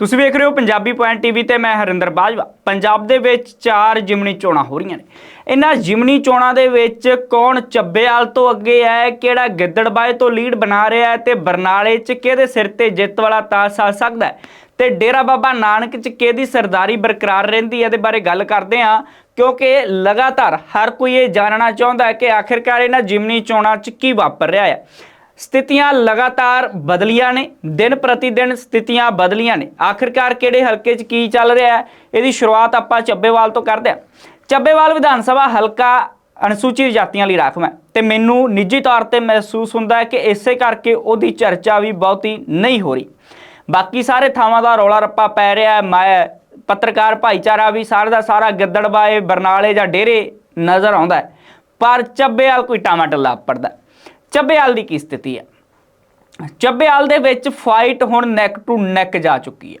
ਤੁਸੀਂ ਵੇਖ ਰਹੇ ਹੋ ਪੰਜਾਬੀ ਪੁਆਇੰਟ ਟੀਵੀ ਤੇ ਮੈਂ ਹਰਿੰਦਰ ਬਾਜਵਾ। ਪੰਜਾਬ ਦੇ ਵਿੱਚ ਚਾਰ ਜਿਮਨੀ ਚੋਣਾਂ ਹੋ ਰਹੀਆਂ ਨੇ। ਇਹਨਾਂ ਜਿਮਨੀ ਚੋਣਾਂ ਦੇ ਵਿੱਚ ਕੌਣ ਚੱਬੇਵਾਲ ਤੋਂ ਅੱਗੇ ਹੈ, ਕਿਹੜਾ ਗਿੱਦੜਬਾਏ ਤੋਂ ਲੀਡ ਬਣਾ ਰਿਹਾ ਹੈ ਤੇ ਬਰਨਾਲੇ 'ਚ ਕਿਹਦੇ ਸਿਰ ਤੇ ਜਿੱਤ ਵਾਲਾ ਤਾਜ ਆ ਸਕਦਾ ਹੈ? ਤੇ ਡੇਰਾ ਬਾਬਾ ਨਾਨਕ 'ਚ ਕਿਹਦੀ ਸਰਦਾਰੀ ਬਰਕਰਾਰ ਰਹਿੰਦੀ ਹੈ? ਇਹਦੇ ਬਾਰੇ ਗੱਲ ਕਰਦੇ ਹਾਂ, ਕਿਉਂਕਿ ਲਗਾਤਾਰ ਹਰ ਕੋਈ ਇਹ ਜਾਣਨਾ ਚਾਹੁੰਦਾ ਹੈ ਕਿ ਆਖਿਰਕਾਰ ਇਹਨਾਂ ਜਿਮਨੀ ਚੋਣਾਂ 'ਚ ਕੀ ਵਾਪਰ ਰਿਹਾ ਹੈ। ਸਥਿਤੀਆਂ ਲਗਾਤਾਰ ਬਦਲੀਆਂ ਨੇ, ਦਿਨ ਪ੍ਰਤੀ ਦਿਨ ਸਥਿਤੀਆਂ ਬਦਲੀਆਂ ਨੇ। ਆਖਿਰਕਾਰ ਕਿਹੜੇ ਹਲਕੇ 'ਚ ਕੀ ਚੱਲ ਰਿਹਾ ਹੈ, ਇਹਦੀ ਸ਼ੁਰੂਆਤ ਆਪਾਂ ਚੱਬੇਵਾਲ ਤੋਂ ਕਰਦੇ ਹਾਂ। ਚੱਬੇਵਾਲ ਵਿਧਾਨ ਸਭਾ ਹਲਕਾ ਅਨੁਸੂਚਿਤ ਜਾਤੀਆਂ ਲਈ ਰਾਖਵਾਂ ਹੈ ਤੇ ਮੈਨੂੰ ਨਿੱਜੀ ਤੌਰ ਤੇ ਮਹਿਸੂਸ ਹੁੰਦਾ ਹੈ ਕਿ ਇਸੇ ਕਰਕੇ ਉਹਦੀ ਚਰਚਾ ਵੀ ਬਹੁਤੀ ਨਹੀਂ ਹੋ ਰਹੀ। ਬਾਕੀ ਸਾਰੇ ਥਾਵਾਂ ਦਾ ਰੌਲਾ ਰੱਪਾ ਪੈ ਰਿਹਾ ਹੈ, ਮੈਂ ਪੱਤਰਕਾਰ ਭਾਈਚਾਰਾ ਵੀ ਸਾਰਾ ਦਾ ਸਾਰਾ ਗਿੱਦੜਬਾਏ, ਬਰਨਾਲੇ ਜਾਂ ਡੇਰੇ ਨਜ਼ਰ ਆਉਂਦਾ ਪਰ ਚੱਬੇਵਾਲ ਕੋਈ ਟਮਾਟਰ ਪੜਦਾ ਚੱਬੇਆਲ ਦੀ ਕੀ ਸਥਿਤੀ ਹੈ? ਚੱਬੇਵਾਲ ਦੇ ਵਿੱਚ ਫਾਈਟ ਹੁਣ ਨੈਕ ਟੂ ਨੈਕ ਜਾ ਚੁੱਕੀ ਹੈ।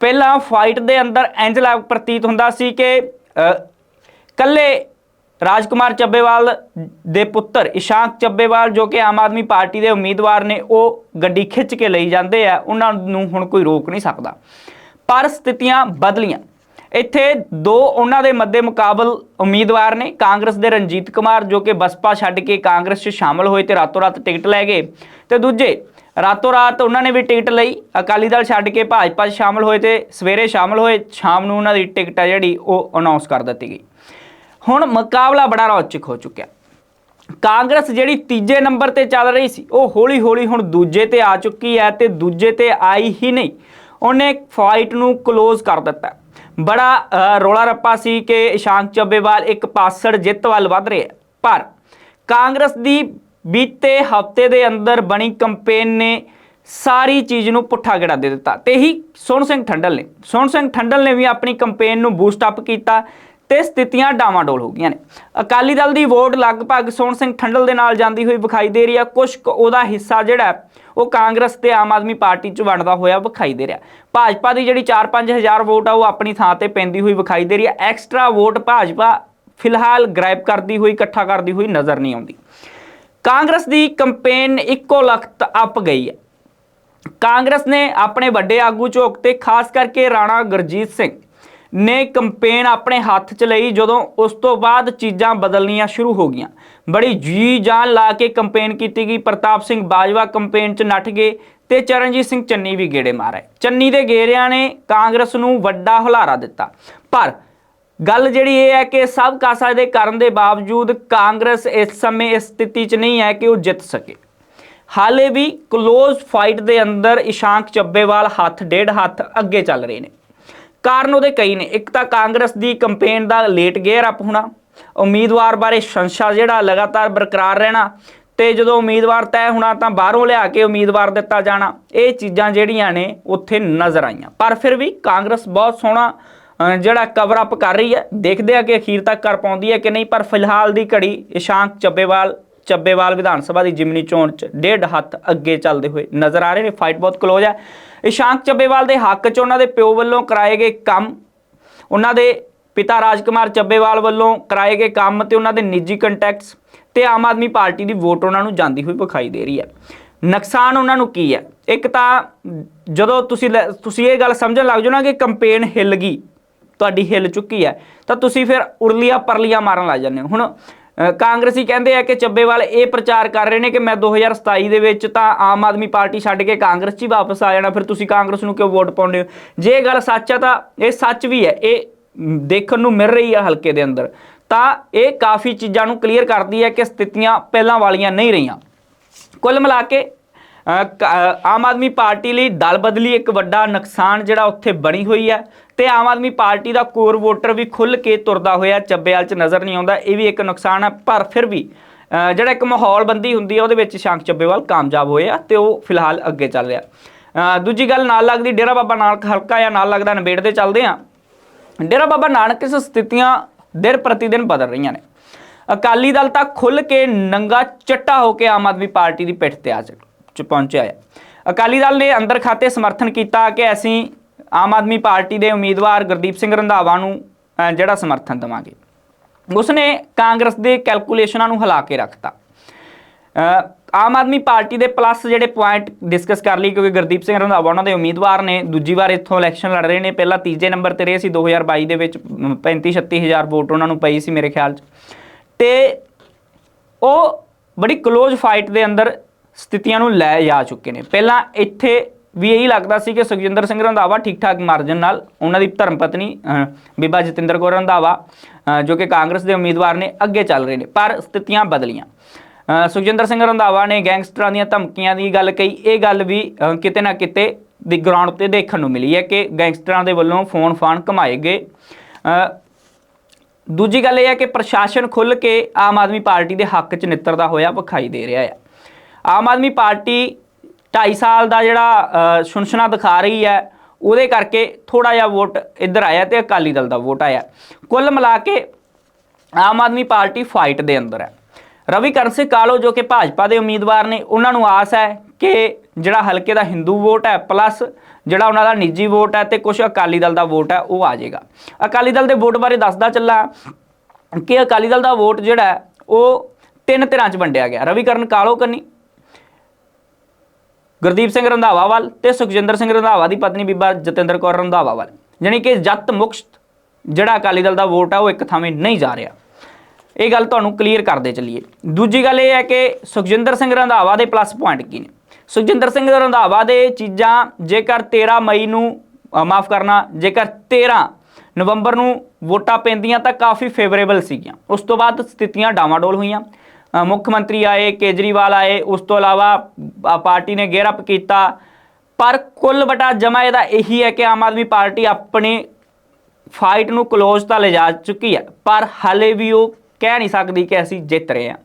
ਪਹਿਲਾਂ ਫਾਈਟ ਦੇ ਅੰਦਰ ਇੰਜ ਲੱਗ ਪ੍ਰਤੀਤ ਹੁੰਦਾ ਸੀ ਕਿ ਅ, ਕੱਲੇ ਰਾਜਕੁਮਾਰ ਚੱਬੇਵਾਲ ਦੇ ਪੁੱਤਰ ਇਸ਼ਾਂਕ ਚੱਬੇਵਾਲ ਜੋ ਕਿ ਆਮ ਆਦਮੀ ਪਾਰਟੀ ਦੇ ਉਮੀਦਵਾਰ ਨੇ ਉਹ ਗੱਡੀ ਖਿੱਚ ਕੇ ਲਈ ਜਾਂਦੇ ਆ। ਉਹਨਾਂ ਨੂੰ ਹੁਣ ਕੋਈ ਰੋਕ ਨਹੀਂ ਸਕਦਾ। ਪਰ ਸਥਿਤੀਆਂ ਬਦਲੀਆਂ। ਇੱਥੇ ਦੋ ਉਹਨਾਂ ਦੇ ਮੱਦੇ ਮੁਕਾਬਲ ਉਮੀਦਵਾਰ ਨੇ, ਕਾਂਗਰਸ ਦੇ ਰਣਜੀਤ ਕੁਮਾਰ ਜੋ ਕਿ ਬਸਪਾ ਛੱਡ ਕੇ ਕਾਂਗਰਸ 'ਚ ਸ਼ਾਮਲ ਹੋਏ ਤੇ ਰਾਤੋਂ ਰਾਤ ਟਿਕਟ ਲੈ ਗਏ। ਤੇ ਦੂਜੇ, ਰਾਤੋਂ ਰਾਤ ਉਹਨਾਂ ਨੇ ਵੀ ਟਿਕਟ ਲਈ, ਅਕਾਲੀ ਦਲ ਛੱਡ ਕੇ ਭਾਜਪਾ 'ਚ ਸ਼ਾਮਲ ਹੋਏ ਤੇ ਸਵੇਰੇ ਸ਼ਾਮਲ ਹੋਏ, ਸ਼ਾਮ ਨੂੰ ਉਹਨਾਂ ਦੀ ਟਿਕਟ ਆ ਜਿਹੜੀ ਉਹ ਅਨਾਉਂਸ ਕਰ ਦਿੱਤੀ ਗਈ। ਹੁਣ ਮੁਕਾਬਲਾ ਬੜਾ ਰੌਚਕ ਹੋ ਚੁੱਕਿਆ। ਕਾਂਗਰਸ ਜਿਹੜੀ ਤੀਜੇ ਨੰਬਰ ਤੇ ਚੱਲ ਰਹੀ ਸੀ, ਉਹ ਹੌਲੀ ਹੌਲੀ ਹੁਣ ਦੂਜੇ ਤੇ ਆ ਚੁੱਕੀ ਹੈ ਤੇ ਦੂਜੇ ਤੇ ਆਈ ਹੀ ਨਹੀਂ। ਉਹਨੇ ਫਾਈਟ ਨੂੰ ਕਲੋਜ਼ ਕਰ ਦਿੱਤਾ। ਬੜਾ ਅ, ਰੌਲਾ ਰੱਪਾ ਸੀ ਕਿ ਇਸ਼ਾਂਕ ਚੱਬੇਵਾਲ ਇੱਕ ਪਾਸੜ ਜਿੱਤ ਵੱਲ ਵੱਧ ਰਿਹਾ ਪਰ ਕਾਂਗਰਸ ਦੀ ਬੀਤੇ ਹਫ਼ਤੇ ਦੇ ਅੰਦਰ ਬਣੀ ਕੰਪੇਨ ਨੇ ਸਾਰੀ ਚੀਜ਼ ਨੂੰ ਪੁੱਠਾ ਗੜਾ ਦੇ ਦਿੱਤਾ। ਤੇ ਹੀ ਸੋਹਣ ਸਿੰਘ ਠੰਡਲ ਨੇ। ਸੋਹਣ ਸਿੰਘ ਠੰਡਲ ਨੇ ਵੀ ਆਪਣੀ ਕੰਪੇਨ ਨੂੰ ਬੂਸਟ ਅਪ ਕੀਤਾ। ਤੇ ਸਥਿਤੀਆਂ ਡਾਵਾਡੋਲ ਹੋ ਗਈਆਂ ਨੇ। ਅਕਾਲੀ ਦਲ ਦੀ ਵੋਟ ਲਗਭਗ ਸੋਹਣ ਸਿੰਘ ਠੰਡਲ ਦੇ ਨਾਲ ਜਾਂਦੀ ਹੋਈ ਵਿਖਾਈ ਦੇ ਰਹੀ ਆ। ਕੁਝ ਕੁ ਉਹਦਾ ਹਿੱਸਾ ਜਿਹੜਾ ਉਹ ਕਾਂਗਰਸ ਤੇ ਆਮ ਆਦਮੀ ਪਾਰਟੀ ਚ ਵੰਡਦਾ ਹੋਇਆ ਵਿਖਾਈ ਦੇ ਰਿਹਾ। ਭਾਜਪਾ ਦੀ ਜਿਹੜੀ 4-5 ਹਜ਼ਾਰ ਵੋਟ ਆ, ਉਹ ਆਪਣੀ ਥਾਂ ਤੇ ਪੈਂਦੀ ਹੋਈ ਵਿਖਾਈ ਦੇ ਰਹੀ ਹੈ ਐਕਸਟਰਾ ਵੋਟ ਭਾਜਪਾ ਫਿਲਹਾਲ ਗ੍ਰੈਬ ਕਰਦੀ ਹੋਈ, ਇਕੱਠਾ ਕਰਦੀ ਹੋਈ ਨਜ਼ਰ ਨਹੀਂ ਆਉਂਦੀ। ਕਾਂਗਰਸ ਦੀ ਕੰਪੇਨ ਇੱਕੋ ਲਖਤ ਅੱਪ ਗਈ ਹੈ। ਕਾਂਗਰਸ ਨੇ ਆਪਣੇ ਵੱਡੇ ਆਗੂ ਝੋਕ ਤੇ, ਖਾਸ ਕਰਕੇ ਰਾਣਾ ਗੁਰਜੀਤ ਸਿੰਘ ਨੇ ਕੰਪੇਨ ਆਪਣੇ ਹੱਥ 'ਚ ਲਈ ਜਦੋਂ ਉਸ ਤੋਂ ਬਾਅਦ ਚੀਜ਼ਾਂ ਬਦਲਣੀਆਂ ਸ਼ੁਰੂ ਹੋ ਗਈਆਂ। ਬੜੀ ਜੀ ਜਾਨ ਲਾ ਕੇ ਕੰਪੇਨ ਕੀਤੀ ਗਈ। ਪ੍ਰਤਾਪ ਸਿੰਘ ਬਾਜਵਾ ਕੰਪੇਨ 'ਚ ਨੱਠ ਗਏ ਤੇ ਚਰਨਜੀਤ ਸਿੰਘ ਚੰਨੀ ਵੀ ਗੇੜੇ ਮਾਰੇ। ਚੰਨੀ ਦੇ ਗੇਰਿਆਂ ਨੇ ਕਾਂਗਰਸ ਨੂੰ ਵੱਡਾ ਹੁਲਾਰਾ ਦਿੱਤਾ। ਪਰ ਗੱਲ ਜਿਹੜੀ ਇਹ ਹੈ ਕਿ ਸਭ ਕਾਸਾ ਦੇ ਕਰਨ ਦੇ ਬਾਵਜੂਦ ਕਾਂਗਰਸ ਇਸ ਸਮੇਂ ਇਸ ਸਥਿਤੀ 'ਚ ਨਹੀਂ ਹੈ ਕਿ ਉਹ ਜਿੱਤ ਸਕੇ। ਹਾਲੇ ਵੀ ਕਲੋਜ਼ ਫਾਈਟ ਦੇ ਅੰਦਰ ਇਸ਼ਾਂਕ ਚੱਬੇਵਾਲ ਹੱਥ ਡੇਢ ਹੱਥ ਅੱਗੇ ਚੱਲ ਰਹੇ ਨੇ। ਕਾਰਨ ਉਹਦੇ ਕਈ ਨੇ। ਇੱਕ ਤਾਂ ਕਾਂਗਰਸ ਦੀ ਕੰਪੇਨ ਦਾ ਲੇਟ ਗੇਅਰ ਅਪ ਹੋਣਾ, ਉਮੀਦਵਾਰ ਬਾਰੇ ਸੰਸ਼ਾ ਜਿਹੜਾ ਲਗਾਤਾਰ ਬਰਕਰਾਰ ਰਹਿਣਾ ਤੇ ਜਦੋਂ ਉਮੀਦਵਾਰ ਤੈਅ ਹੋਣਾ ਤਾਂ ਬਾਹਰੋਂ ਲਿਆ ਕੇ ਉਮੀਦਵਾਰ ਦਿੱਤਾ ਜਾਣਾ, ਇਹ ਚੀਜ਼ਾਂ ਜਿਹੜੀਆਂ ਨੇ ਉੱਥੇ ਨਜ਼ਰ ਆਈਆਂ। ਪਰ ਫਿਰ ਵੀ ਕਾਂਗਰਸ ਬਹੁਤ ਸੋਹਣਾ ਜਿਹੜਾ ਕਵਰ ਅਪ ਕਰ ਰਹੀ ਹੈ। ਦੇਖਦੇ ਆ ਕਿ ਅਖੀਰ ਤੱਕ ਕਰ ਪਾਉਂਦੀ ਹੈ ਕਿ ਨਹੀਂ, ਪਰ ਫਿਲਹਾਲ ਦੀ ਘੜੀ ਇਸ਼ਾਂਕ ਚੱਬੇਵਾਲ ਚੱਬੇਵਾਲ ਵਿਧਾਨ ਸਭਾ ਦੀ ਜਿਮਨੀ ਚੋਣ ਚ ਡੇਢ ਹੱਥ ਅੱਗੇ ਚੱਲਦੇ ਹੋਏ ਨਜ਼ਰ ਆ ਰਹੇ ਨੇ। ਫਾਈਟ ਬਹੁਤ ਕਲੋਜ਼ ਹੈ। ਇਸ਼ਾਂਕ ਚੱਬੇਵਾਲ ਦੇ ਹੱਕ ਚ ਉਹਨਾਂ ਦੇ ਪਿਓ ਵੱਲੋਂ ਕਰਾਏ ਗਏ ਕੰਮ, ਉਹਨਾਂ ਦੇ ਪਿਤਾ ਰਾਜਕੁਮਾਰ ਚੱਬੇਵਾਲ ਵੱਲੋਂ ਕਰਾਏ ਗਏ ਕੰਮ ਤੇ ਉਹਨਾਂ ਦੇ ਨਿੱਜੀ ਕੰਟੈਕਟਸ ਤੇ ਆਮ ਆਦਮੀ ਪਾਰਟੀ ਦੀ ਵੋਟ ਉਹਨਾਂ ਨੂੰ ਜਾਂਦੀ ਹੋਈ ਵਿਖਾਈ ਦੇ ਰਹੀ ਹੈ। ਨੁਕਸਾਨ ਉਹਨਾਂ ਨੂੰ ਕੀ ਹੈ? ਇੱਕ ਤਾਂ ਜਦੋਂ ਤੁਸੀਂ ਲੈ- ਤੁਸੀਂ ਇਹ ਗੱਲ ਸਮਝਣ ਲੱਗ ਜਾਓ ਨਾ ਕਿ ਕੰਪੇਨ ਹਿੱਲ ਗਈ, ਤੁਹਾਡੀ ਹਿੱਲ ਚੁੱਕੀ ਹੈ, ਤਾਂ ਤੁਸੀਂ ਫਿਰ ਉਰਲੀਆਂ ਪਰਲੀਆਂ ਮਾਰਨ ਲੱਗ ਜਾਂਦੇ ਹੋ। ਹੁਣ ਕਾਂਗਰਸੀ ਕਹਿੰਦੇ ਆ ਕਿ ਚੱਬੇਵਾਲ ਇਹ ਪ੍ਰਚਾਰ ਕਰ ਰਹੇ ਨੇ ਕਿ ਮੈਂ 2027 ਦੇ ਵਿੱਚ ਤਾਂ ਆਮ ਆਦਮੀ ਪਾਰਟੀ ਛੱਡ ਕੇ ਕਾਂਗਰਸ 'ਚ ਹੀ ਵਾਪਸ ਆ ਜਾਣਾ, ਫਿਰ ਤੁਸੀਂ ਕਾਂਗਰਸ ਨੂੰ ਕਿਉਂ ਵੋਟ ਪਾਉਂਦੇ ਹੋ? ਜੇ ਇਹ ਗੱਲ ਸੱਚ ਆ ਤਾਂ ਇਹ ਸੱਚ ਵੀ ਹੈ, ਇਹ ਦੇਖਣ ਨੂੰ ਮਿਲ ਰਹੀ ਹੈ ਹਲਕੇ ਦੇ ਅੰਦਰ। ਤਾਂ ਇਹ ਕਾਫੀ ਚੀਜ਼ਾਂ ਨੂੰ ਕਲੀਅਰ ਕਰਦੀ ਹੈ ਕਿ ਸਥਿਤੀਆਂ ਪਹਿਲਾਂ ਵਾਲੀਆਂ ਨਹੀਂ ਰਹੀਆਂ। ਕੁੱਲ ਮਿਲਾ ਕੇ ਆਮ ਆਦਮੀ ਪਾਰਟੀ ਲਈ ਦਲ ਬਦਲੀ ਇੱਕ ਵੱਡਾ ਨੁਕਸਾਨ ਜਿਹੜਾ ਉੱਥੇ ਬਣੀ ਹੋਈ ਹੈ ਤੇ ਆਮ ਆਦਮੀ ਪਾਰਟੀ ਦਾ ਕੋਰ ਵੋਟਰ ਵੀ ਖੁੱਲ ਕੇ ਤੁਰਦਾ ਹੋਇਆ, ਚੱਬੇਵਾਲ 'ਚ ਨਜ਼ਰ ਨਹੀਂ ਆਉਂਦਾ, ਇਹ ਵੀ ਇੱਕ ਨੁਕਸਾਨ ਹੈ, ਪਰ ਫਿਰ ਵੀ ਜਿਹੜਾ ਇੱਕ ਮਾਹੌਲ ਬੰਦੀ ਹੁੰਦੀ ਹੈ ਉਹਦੇ ਵਿੱਚ ਸ਼ਾਂਕ ਚੱਬੇਵਾਲ ਕਾਮਯਾਬ ਹੋਏ ਆ ਤੇ ਉਹ ਫਿਲਹਾਲ ਅੱਗੇ ਚੱਲ ਰਿਹਾ। ਦੂਜੀ ਗੱਲ ਨਾਲ ਲੱਗਦੀ ਡੇਰਾ ਬਾਬਾ ਨਾਨਕ ਹਲਕਾ ਜਾਂ ਨਾਲ ਲੱਗਦਾ ਨਿਬੇੜਦੇ ਚੱਲਦੇ ਆ ਡੇਰਾ ਬਾਬਾ ਨਾਨਕ ਇਸ ਸਥਿਤੀਆਂ ਦਿਨ ਪ੍ਰਤੀ ਦਿਨ ਬਦਲ ਰਹੀਆਂ ਨੇ। ਅਕਾਲੀ ਦਲ ਤਾਂ ਖੁੱਲ ਕੇ ਨੰਗਾ ਚੱਟਾ ਹੋ ਕੇ ਆਮ ਆਦਮੀ ਪਾਰਟੀ ਦੀ ਪਿੱਠ ਤੇ ਆ ਚ ਚ ਪਹੁੰਚਿਆ ਹੈ। ਅਕਾਲੀ ਦਲ ਨੇ ਅੰਦਰ ਖਾਤੇ ਸਮਰਥਨ ਕੀਤਾ ਕਿ ਅਸੀਂ ਆਮ ਆਦਮੀ ਪਾਰਟੀ ਦੇ ਉਮੀਦਵਾਰ ਗੁਰਦੀਪ ਸਿੰਘ ਰੰਧਾਵਾ ਨੂੰ ਜਿਹੜਾ ਸਮਰਥਨ ਦੇਵਾਂਗੇ। ਉਸਨੇ ਕਾਂਗਰਸ ਦੇ ਕੈਲਕੂਲੇਸ਼ਨਾਂ ਨੂੰ ਹਿਲਾ ਕੇ ਰੱਖਤਾ। ਆਮ ਆਦਮੀ ਪਾਰਟੀ ਦੇ ਪਲੱਸ ਜਿਹੜੇ ਪੁਆਇੰਟ ਡਿਸਕਸ ਕਰ ਲਈ ਕਿਉਂਕਿ ਗੁਰਦੀਪ ਸਿੰਘ ਰੰਧਾਵਾ ਉਹਨਾਂ ਦੇ ਉਮੀਦਵਾਰ ਨੇ, ਦੂਜੀ ਵਾਰ ਇੱਥੋਂ ਇਲੈਕਸ਼ਨ ਲੜ ਰਹੇ ਨੇ। ਪਹਿਲਾਂ ਤੀਜੇ ਨੰਬਰ ਤੇ ਰਹੇ ਸੀ 2022 ਦੇ ਵਿੱਚ 35 36000 ਵੋਟ ਉਹਨਾਂ ਨੂੰ ਪਈ ਸੀ ਮੇਰੇ ਖਿਆਲ 'ਚ। ਤੇ ਉਹ ਬੜੀ ক্লোਜ਼ ਫਾਈਟ ਦੇ ਅੰਦਰ ਸਥਿਤੀਆਂ ਨੂੰ ਲੈ ਜਾ ਚੁੱਕੇ ਨੇ। ਪਹਿਲਾਂ ਇੱਥੇ ਵੀ ਇਹੀ ਲੱਗਦਾ ਸੀ ਕਿ ਸੁਖਜਿੰਦਰ ਸਿੰਘ ਰੰਧਾਵਾ ਠੀਕ ਠਾਕ ਮਾਰਜਨ ਨਾਲ, ਉਹਨਾਂ ਦੀ ਧਰਮ ਪਤਨੀ ਬੀਬਾ ਜਤਿੰਦਰ ਕੌਰ ਰੰਧਾਵਾ ਜੋ ਕਿ ਕਾਂਗਰਸ ਦੇ ਉਮੀਦਵਾਰ ਨੇ, ਅੱਗੇ ਚੱਲ ਰਹੇ ਨੇ, ਪਰ ਸਥਿਤੀਆਂ ਬਦਲੀਆਂ। ਸੁਖਜਿੰਦਰ ਸਿੰਘ ਰੰਧਾਵਾ ਨੇ ਗੈਂਗਸਟਰਾਂ ਦੀਆਂ ਧਮਕੀਆਂ ਦੀ ਗੱਲ ਕਹੀ। ਇਹ ਗੱਲ ਵੀ ਕਿਤੇ ਨਾ ਕਿਤੇ ਦੀ ਗਰਾਊਂਡ ਤੇ ਦੇਖਣ ਨੂੰ ਮਿਲੀ ਹੈ ਕਿ ਗੈਂਗਸਟਰਾਂ ਦੇ ਵੱਲੋਂ ਫੋਨ ਫਾਨ ਘਮਾਏ ਗਏ। ਦੂਜੀ ਗੱਲ ਇਹ ਹੈ ਕਿ ਪ੍ਰਸ਼ਾਸਨ ਖੁੱਲ ਕੇ ਆਮ ਆਦਮੀ ਪਾਰਟੀ ਦੇ ਹੱਕ 'ਚ ਨਿੱਤਰਦਾ ਹੋਇਆ ਵਿਖਾਈ ਦੇ ਰਿਹਾ ਹੈ। ਆਮ ਆਦਮੀ ਪਾਰਟੀ 2.5 ਸਾਲ ਦਾ ਜਿਹੜਾ ਅ, ਦਿਖਾ ਰਹੀ ਹੈ ਉਹਦੇ ਕਰਕੇ ਥੋੜਾ ਜਿਹਾ ਵੋਟ ਇੱਧਰ ਆਇਆ ਤੇ ਅਕਾਲੀ ਦਲ ਦਾ ਵੋਟ ਆਇਆ। ਕੁੱਲ ਮਿਲਾ ਕੇ ਆਮ ਆਦਮੀ ਪਾਰਟੀ ਫਾਈਟ ਦੇ ਅੰਦਰ ਹੈ। ਰਵੀ ਕਰਨ ਸਿੰਘ ਕਾਲੋ ਜੋ ਕਿ ਭਾਜਪਾ ਦੇ ਉਮੀਦਵਾਰ ਨੇ ਉਹਨਾਂ ਨੂੰ ਆਸ ਹੈ ਕਿ ਜਿਹੜਾ ਹਲਕੇ ਦਾ ਹਿੰਦੂ ਵੋਟ ਹੈ ਪਲੱਸ ਜਿਹੜਾ ਉਹਨਾਂ ਦਾ ਨਿੱਜੀ ਵੋਟ ਹੈ ਤੇ ਕੁਝ ਅਕਾਲੀ ਦਲ ਦਾ ਵੋਟ ਹੈ ਉਹ ਆ ਜਾਏਗਾ। ਅਕਾਲੀ ਦਲ ਦੇ ਵੋਟ ਬਾਰੇ ਦੱਸਦਾ ਚੱਲਾਂ ਕਿ ਅਕਾਲੀ ਦਲ ਦਾ ਵੋਟ ਜਿਹੜਾ ਉਹ ਤਿੰਨ ਧਿਰਾਂ 'ਚ ਵੰਡਿਆ ਗਿਆ। ਰਵੀ ਕਰਨ ਕਾਲੋ ਕੰਨੀ ਗੁਰਦੀਪ ਸਿੰਘ ਰੰਧਾਵਾ ਵੱਲ ਤੇ ਸੁਖਜਿੰਦਰ ਸਿੰਘ ਰੰਧਾਵਾ ਦੀ ਪਤਨੀ ਬੀਬਾ ਜਤਿੰਦਰ ਕੌਰ ਰੰਧਾਵਾ ਵੱਲ ਯਾਨੀ ਕਿ ਜੱਤ ਮੁਕਤ ਜਿਹੜਾ ਅਕਾਲੀ ਦਲ ਦਾ ਵੋਟ ਆ, ਉਹ ਇੱਕ ਥਾਵੇਂ ਨਹੀਂ ਜਾ ਰਿਹਾ। ਇਹ ਗੱਲ ਤੁਹਾਨੂੰ ਕਲੀਅਰ ਕਰਦੇ ਚੱਲੀਏ। ਦੂਜੀ ਗੱਲ ਇਹ ਹੈ ਕਿ ਸੁਖਜਿੰਦਰ ਸਿੰਘ ਰੰਧਾਵਾ ਦੇ ਪਲੱਸ ਪੁਆਇੰਟ ਕੀ ਨੇ? ਸੁਖਜਿੰਦਰ ਸਿੰਘ ਰੰਧਾਵਾ ਦੇ ਚੀਜ਼ਾਂ ਜੇਕਰ 13 ਮਈ ਨੂੰ ਮਾਫ ਕਰਨਾ, ਜੇਕਰ 13 ਨਵੰਬਰ ਨੂੰ ਵੋਟਾਂ ਪੈਂਦੀਆਂ ਤਾਂ ਕਾਫੀ ਫੇਵਰੇਬਲ ਸੀਗੀਆਂ। ਉਸ ਤੋਂ ਬਾਅਦ ਸਥਿਤੀਆਂ ਡਾਵਾਡੋਲ ਹੋਈਆਂ। ਮੁੱਖ ਮੰਤਰੀ ਆਏ, ਕੇਜਰੀਵਾਲ ਆਏ, ਉਸ ਤੋਂ ਇਲਾਵਾ ਪਾਰਟੀ ਨੇ ਗੇਅਰ ਅਪ ਕੀਤਾ। ਪਰ ਕੁੱਲ ਬਟਾ ਜਮਾ ਇਹਦਾ ਇਹੀ ਹੈ ਕਿ ਆਮ ਆਦਮੀ ਪਾਰਟੀ ਆਪਣੀ ਫਾਈਟ ਨੂੰ ਕਲੋਜ਼ ਤਾਂ ਲਿਜਾ ਚੁੱਕੀ ਹੈ, ਪਰ ਹਾਲੇ ਵੀ ਉਹ ਕਹਿ ਨਹੀਂ ਸਕਦੀ ਕਿ ਅਸੀਂ ਜਿੱਤ ਰਹੇ ਹਾਂ।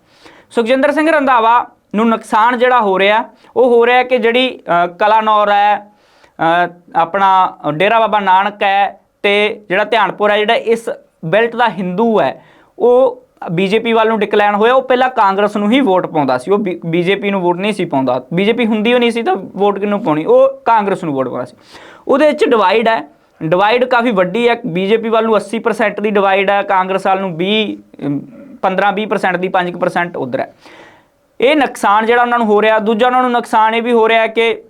ਸੁਖਜਿੰਦਰ ਸਿੰਘ ਰੰਧਾਵਾ ਨੂੰ ਨੁਕਸਾਨ ਜਿਹੜਾ ਹੋ ਰਿਹਾ, ਉਹ ਹੋ ਰਿਹਾ ਕਿ ਜਿਹੜੀ ਕਲਾਨੌਰ ਹੈ ਆਪਣਾ ਡੇਰਾ ਬਾਬਾ ਨਾਨਕ ਹੈ ਤੇ ਜਿਹੜਾ ਧਿਆਨਪੁਰ ਹੈ, ਜਿਹੜਾ ਇਸ ਬੈਲਟ ਦਾ ਹਿੰਦੂ ਹੈ, ਉਹ ਬੀਜੇਪੀ ਵੱਲ ਨੂੰ ਡਿਕਲਾਈਨ ਹੋਇਆ, ਉਹ ਪਹਿਲਾਂ ਕਾਂਗਰਸ ਨੂੰ ਹੀ ਵੋਟ ਪਾਉਂਦਾ ਸੀ। ਉਹ ਬੀਜੇਪੀ ਨੂੰ ਵੋਟ ਨਹੀਂ ਸੀ ਪਾਉਂਦਾ। ਬੀਜੇਪੀ ਹੁੰਦੀ ਉਹ ਨਹੀਂ ਸੀ ਤਾਂ ਵੋਟ ਕਿਹਨੂੰ ਪਾਉਣੀ? ਉਹ ਕਾਂਗਰਸ ਨੂੰ ਵੋਟ ਪਾਉਂਦਾ ਸੀ। ਉਹਦੇ ਵਿੱਚ ਡਿਵਾਈਡ ਹੈ। ਡਿਵਾਈਡ ਕਾਫੀ ਵੱਡੀ ਹੈ। ਬੀਜੇਪੀ ਵੱਲ ਨੂੰ 80% ਦੀ ਡਿਵਾਈਡ ਹੈ। ਕਾਂਗਰਸ ਵੱਲ ਨੂੰ 20 15-20% ਦੀ 5% ਉਧਰ ਹੈ। ਇਹ ਨੁਕਸਾਨ ਜਿਹੜਾ ਉਹਨਾਂ ਨੂੰ ਹੋ ਰਿਹਾ, ਦੂਜਾ ਉਹਨਾਂ ਨੂੰ ਨੁਕਸਾਨ ਇਹ ਵੀ ਹੋ ਰਿਹਾ ਕਿ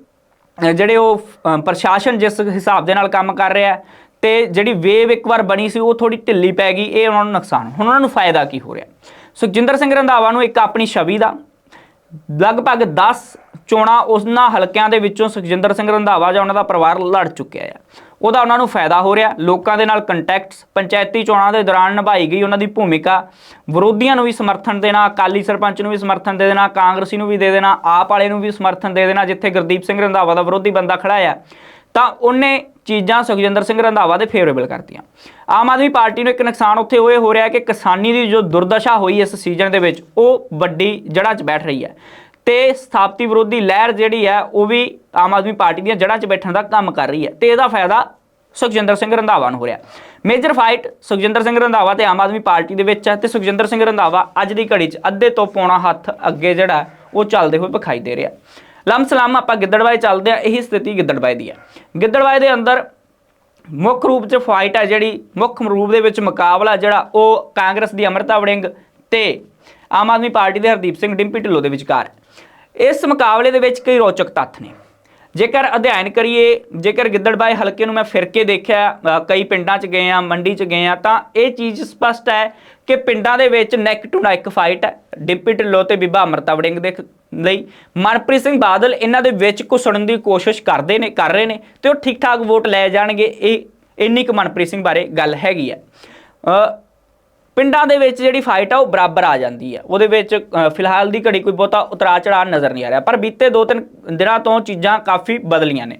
ਜਿਹੜੇ ਉਹ ਪ੍ਰਸ਼ਾਸਨ ਜਿਸ ਹਿਸਾਬ ਦੇ ਨਾਲ ਕੰਮ ਕਰ ਰਿਹਾ ਤੇ ਜਿਹੜੀ ਵੇਵ ਇੱਕ ਵਾਰ ਬਣੀ ਸੀ, ਉਹ ਥੋੜੀ ਢਿੱਲੀ ਪੈ ਗਈ, ਇਹ ਉਹਨਾਂ ਨੂੰ ਨੁਕਸਾਨ ਹੁਣ ਉਹਨਾਂ ਨੂੰ ਫਾਇਦਾ ਕੀ ਹੋ ਰਿਹਾ? ਸੁਖਜਿੰਦਰ ਸਿੰਘ ਰੰਧਾਵਾ ਨੂੰ ਇੱਕ ਆਪਣੀ ਛਵੀ ਦਾ ਲਗਭਗ 10 ਚੋਣਾਂ ਉਹਨਾਂ ਹਲਕਿਆਂ ਦੇ ਵਿੱਚੋਂ ਸੁਖਜਿੰਦਰ ਸਿੰਘ ਰੰਧਾਵਾ ਜਾਂ ਉਹਨਾਂ ਦਾ ਪਰਿਵਾਰ ਲੜ ਚੁੱਕਿਆ ਹੈ ਉਹਦਾ ਉਹਨਾਂ ਨੂੰ ਫਾਇਦਾ ਹੋ ਰਿਹਾ। ਲੋਕਾਂ ਦੇ ਨਾਲ ਕੰਟੈਕਟਸ ਪੰਚਾਇਤੀ ਚੋਣਾਂ ਦੇ ਦੌਰਾਨ ਨਿਭਾਈ ਗਈ ਉਹਨਾਂ ਦੀ ਭੂਮਿਕਾ। ਵਿਰੋਧੀਆਂ ਨੂੰ ਵੀ ਸਮਰਥਨ ਦੇਣਾ, ਅਕਾਲੀ ਸਰਪੰਚ ਨੂੰ ਵੀ ਸਮਰਥਨ ਦੇ ਦੇਣਾ, ਕਾਂਗਰਸੀ ਨੂੰ ਵੀ ਦੇ ਦੇਣਾ, ਆਪ ਵਾਲੇ ਨੂੰ ਵੀ ਸਮਰਥਨ ਦੇ ਦੇਣਾ, ਜਿੱਥੇ ਗੁਰਦੀਪ ਸਿੰਘ ਰੰਧਾਵਾ ਦਾ ਵਿਰੋਧੀ ਬੰਦਾ ਖੜਾ ਆ। ਤਾਂ ਉਹਨੇ ਚੀਜ਼ਾਂ ਸੁਖਜਿੰਦਰ ਸਿੰਘ ਰੰਧਾਵਾ ਦੇ ਫੇਵਰੇਬਲ ਕਰਤੀਆਂ। ਆਮ ਆਦਮੀ ਪਾਰਟੀ ਨੂੰ ਇੱਕ ਨੁਕਸਾਨ ਉੱਥੇ ਹੋਏ, ਹੋ ਰਿਹਾ ਕਿ ਕਿਸਾਨੀ ਦੀ ਜੋ ਦੁਰਦਸ਼ਾ ਹੋਈ ਇਸ ਸੀਜ਼ਨ ਦੇ ਵਿੱਚ, ਉਹ ਵੱਡੀ ਜੜ੍ਹਾਂ 'ਚ ਬੈਠ ਰਹੀ ਹੈ। ਤੇ ਸਥਾਪਤੀ ਵਿਰੋਧੀ ਲਹਿਰ ਜਿਹੜੀ ਹੈ, ਉਹ ਵੀ ਆਮ ਆਦਮੀ ਪਾਰਟੀ ਦੀਆਂ ਜੜ੍ਹਾਂ 'ਚ ਬੈਠਣ ਦਾ ਕੰਮ ਕਰ ਰਹੀ ਹੈ ਤੇ ਇਹਦਾ ਫਾਇਦਾ ਸੁਖਜਿੰਦਰ ਸਿੰਘ ਰੰਧਾਵਾ ਨੂੰ ਹੋ ਰਿਹਾ। ਮੇਜਰ ਫਾਈਟ ਸੁਖਜਿੰਦਰ ਸਿੰਘ ਰੰਧਾਵਾ ਤੇ ਆਮ ਆਦਮੀ ਪਾਰਟੀ ਦੇ ਵਿੱਚ ਹੈ ਤੇ ਸੁਖਜਿੰਦਰ ਸਿੰਘ ਰੰਧਾਵਾ ਅੱਜ ਦੀ ਘੜੀ 'ਚ ਅੱਧੇ ਤੋਂ ਪੌਣਾ ਹੱਥ ਅੱਗੇ ਜਿਹੜਾ, ਉਹ ਚੱਲਦੇ ਹੋਏ ਵਿਖਾਈ ਦੇ ਰਿਹਾ। ਲੰਮ ਸਲਾਮ ਆਪਾਂ ਗਿੱਦੜਬਾਈ ਚੱਲਦੇ ਆ ਇਹੀ ਸਥਿਤੀ ਗਿੱਦੜਬਾਈ ਦੀ ਹੈ। ਗਿੱਦੜਬਾਈ ਦੇ ਅੰਦਰ ਮੁੱਖ ਰੂਪ 'ਚ ਫਾਈਟ ਹੈ ਜਿਹੜੀ, ਮੁੱਖ ਰੂਪ ਦੇ ਵਿੱਚ ਮੁਕਾਬਲਾ ਜਿਹੜਾ, ਉਹ ਕਾਂਗਰਸ ਦੀ ਅਮਰਤਾ ਵੜਿੰਗ ਤੇ ਆਮ ਆਦਮੀ ਪਾਰਟੀ ਦੇ ਹਰਦੀਪ ਸਿੰਘ, ਡਿੰਪੀ ਢਿੱਲੋਂ ਦੇ ਵਿਚਕਾਰ ਇਸ ਮੁਕਾਬਲੇ ਦੇ ਵਿੱਚ ਕਈ ਰੋਚਕ ਤੱਥ ਨੇ। ਜੇਕਰ ਅਧਿਐਨ ਕਰੀਏ, ਜੇਕਰ ਗਿੱਦੜਬਾਈ ਹਲਕੇ ਨੂੰ ਮੈਂ ਫਿਰ ਕੇ ਦੇਖਿਆ ਕਈ ਪਿੰਡਾਂ 'ਚ ਗਏ ਆ, ਮੰਡੀ 'ਚ ਗਏ ਆ, ਤਾਂ ਇਹ ਚੀਜ਼ ਸਪਸ਼ਟ ਹੈ ਕਿ ਪਿੰਡਾਂ ਦੇ ਵਿੱਚ ਨੈਕ ਟੂ ਨੈਕ ਫਾਈਟ ਹੈ। ਡਿੰਪੀ ਢਿੱਲੋਂ ਤੇ ਬੀਬਾ ਅਮਰਤਾ ਵੜਿੰਗ ਦੇ ਲਈ। ਮਨਪ੍ਰੀਤ ਸਿੰਘ ਬਾਦਲ ਇਹਨਾਂ ਦੇ ਵਿੱਚ ਘੁਸੜਨ ਦੀ ਕੋਸ਼ਿਸ਼ ਕਰਦੇ ਨੇ, ਕਰ ਰਹੇ ਨੇ ਤੇ ਉਹ ਠੀਕ ਠਾਕ ਵੋਟ ਲੈ ਜਾਣਗੇ। ਇਹ, ਇੰਨੀ ਕੁ ਮਨਪ੍ਰੀਤ ਸਿੰਘ ਬਾਰੇ ਗੱਲ ਹੈਗੀ ਹੈ। ਪਿੰਡਾਂ ਦੇ ਵਿੱਚ ਜਿਹੜੀ ਫਾਈਟ ਆ ਉਹ ਬਰਾਬਰ ਆ ਜਾਂਦੀ ਹੈ ਉਹਦੇ ਵਿੱਚ ਫਿਲਹਾਲ ਦੀ ਘੜੀ ਕੋਈ ਬਹੁਤਾ ਉਤਰਾ ਚੜਾਅ ਨਜ਼ਰ ਨਹੀਂ ਆ ਰਿਹਾ, ਪਰ ਬੀਤੇ ਦੋ ਤਿੰਨ ਦਿਨਾਂ ਤੋਂ ਚੀਜ਼ਾਂ ਕਾਫੀ ਬਦਲੀਆਂ ਨੇ।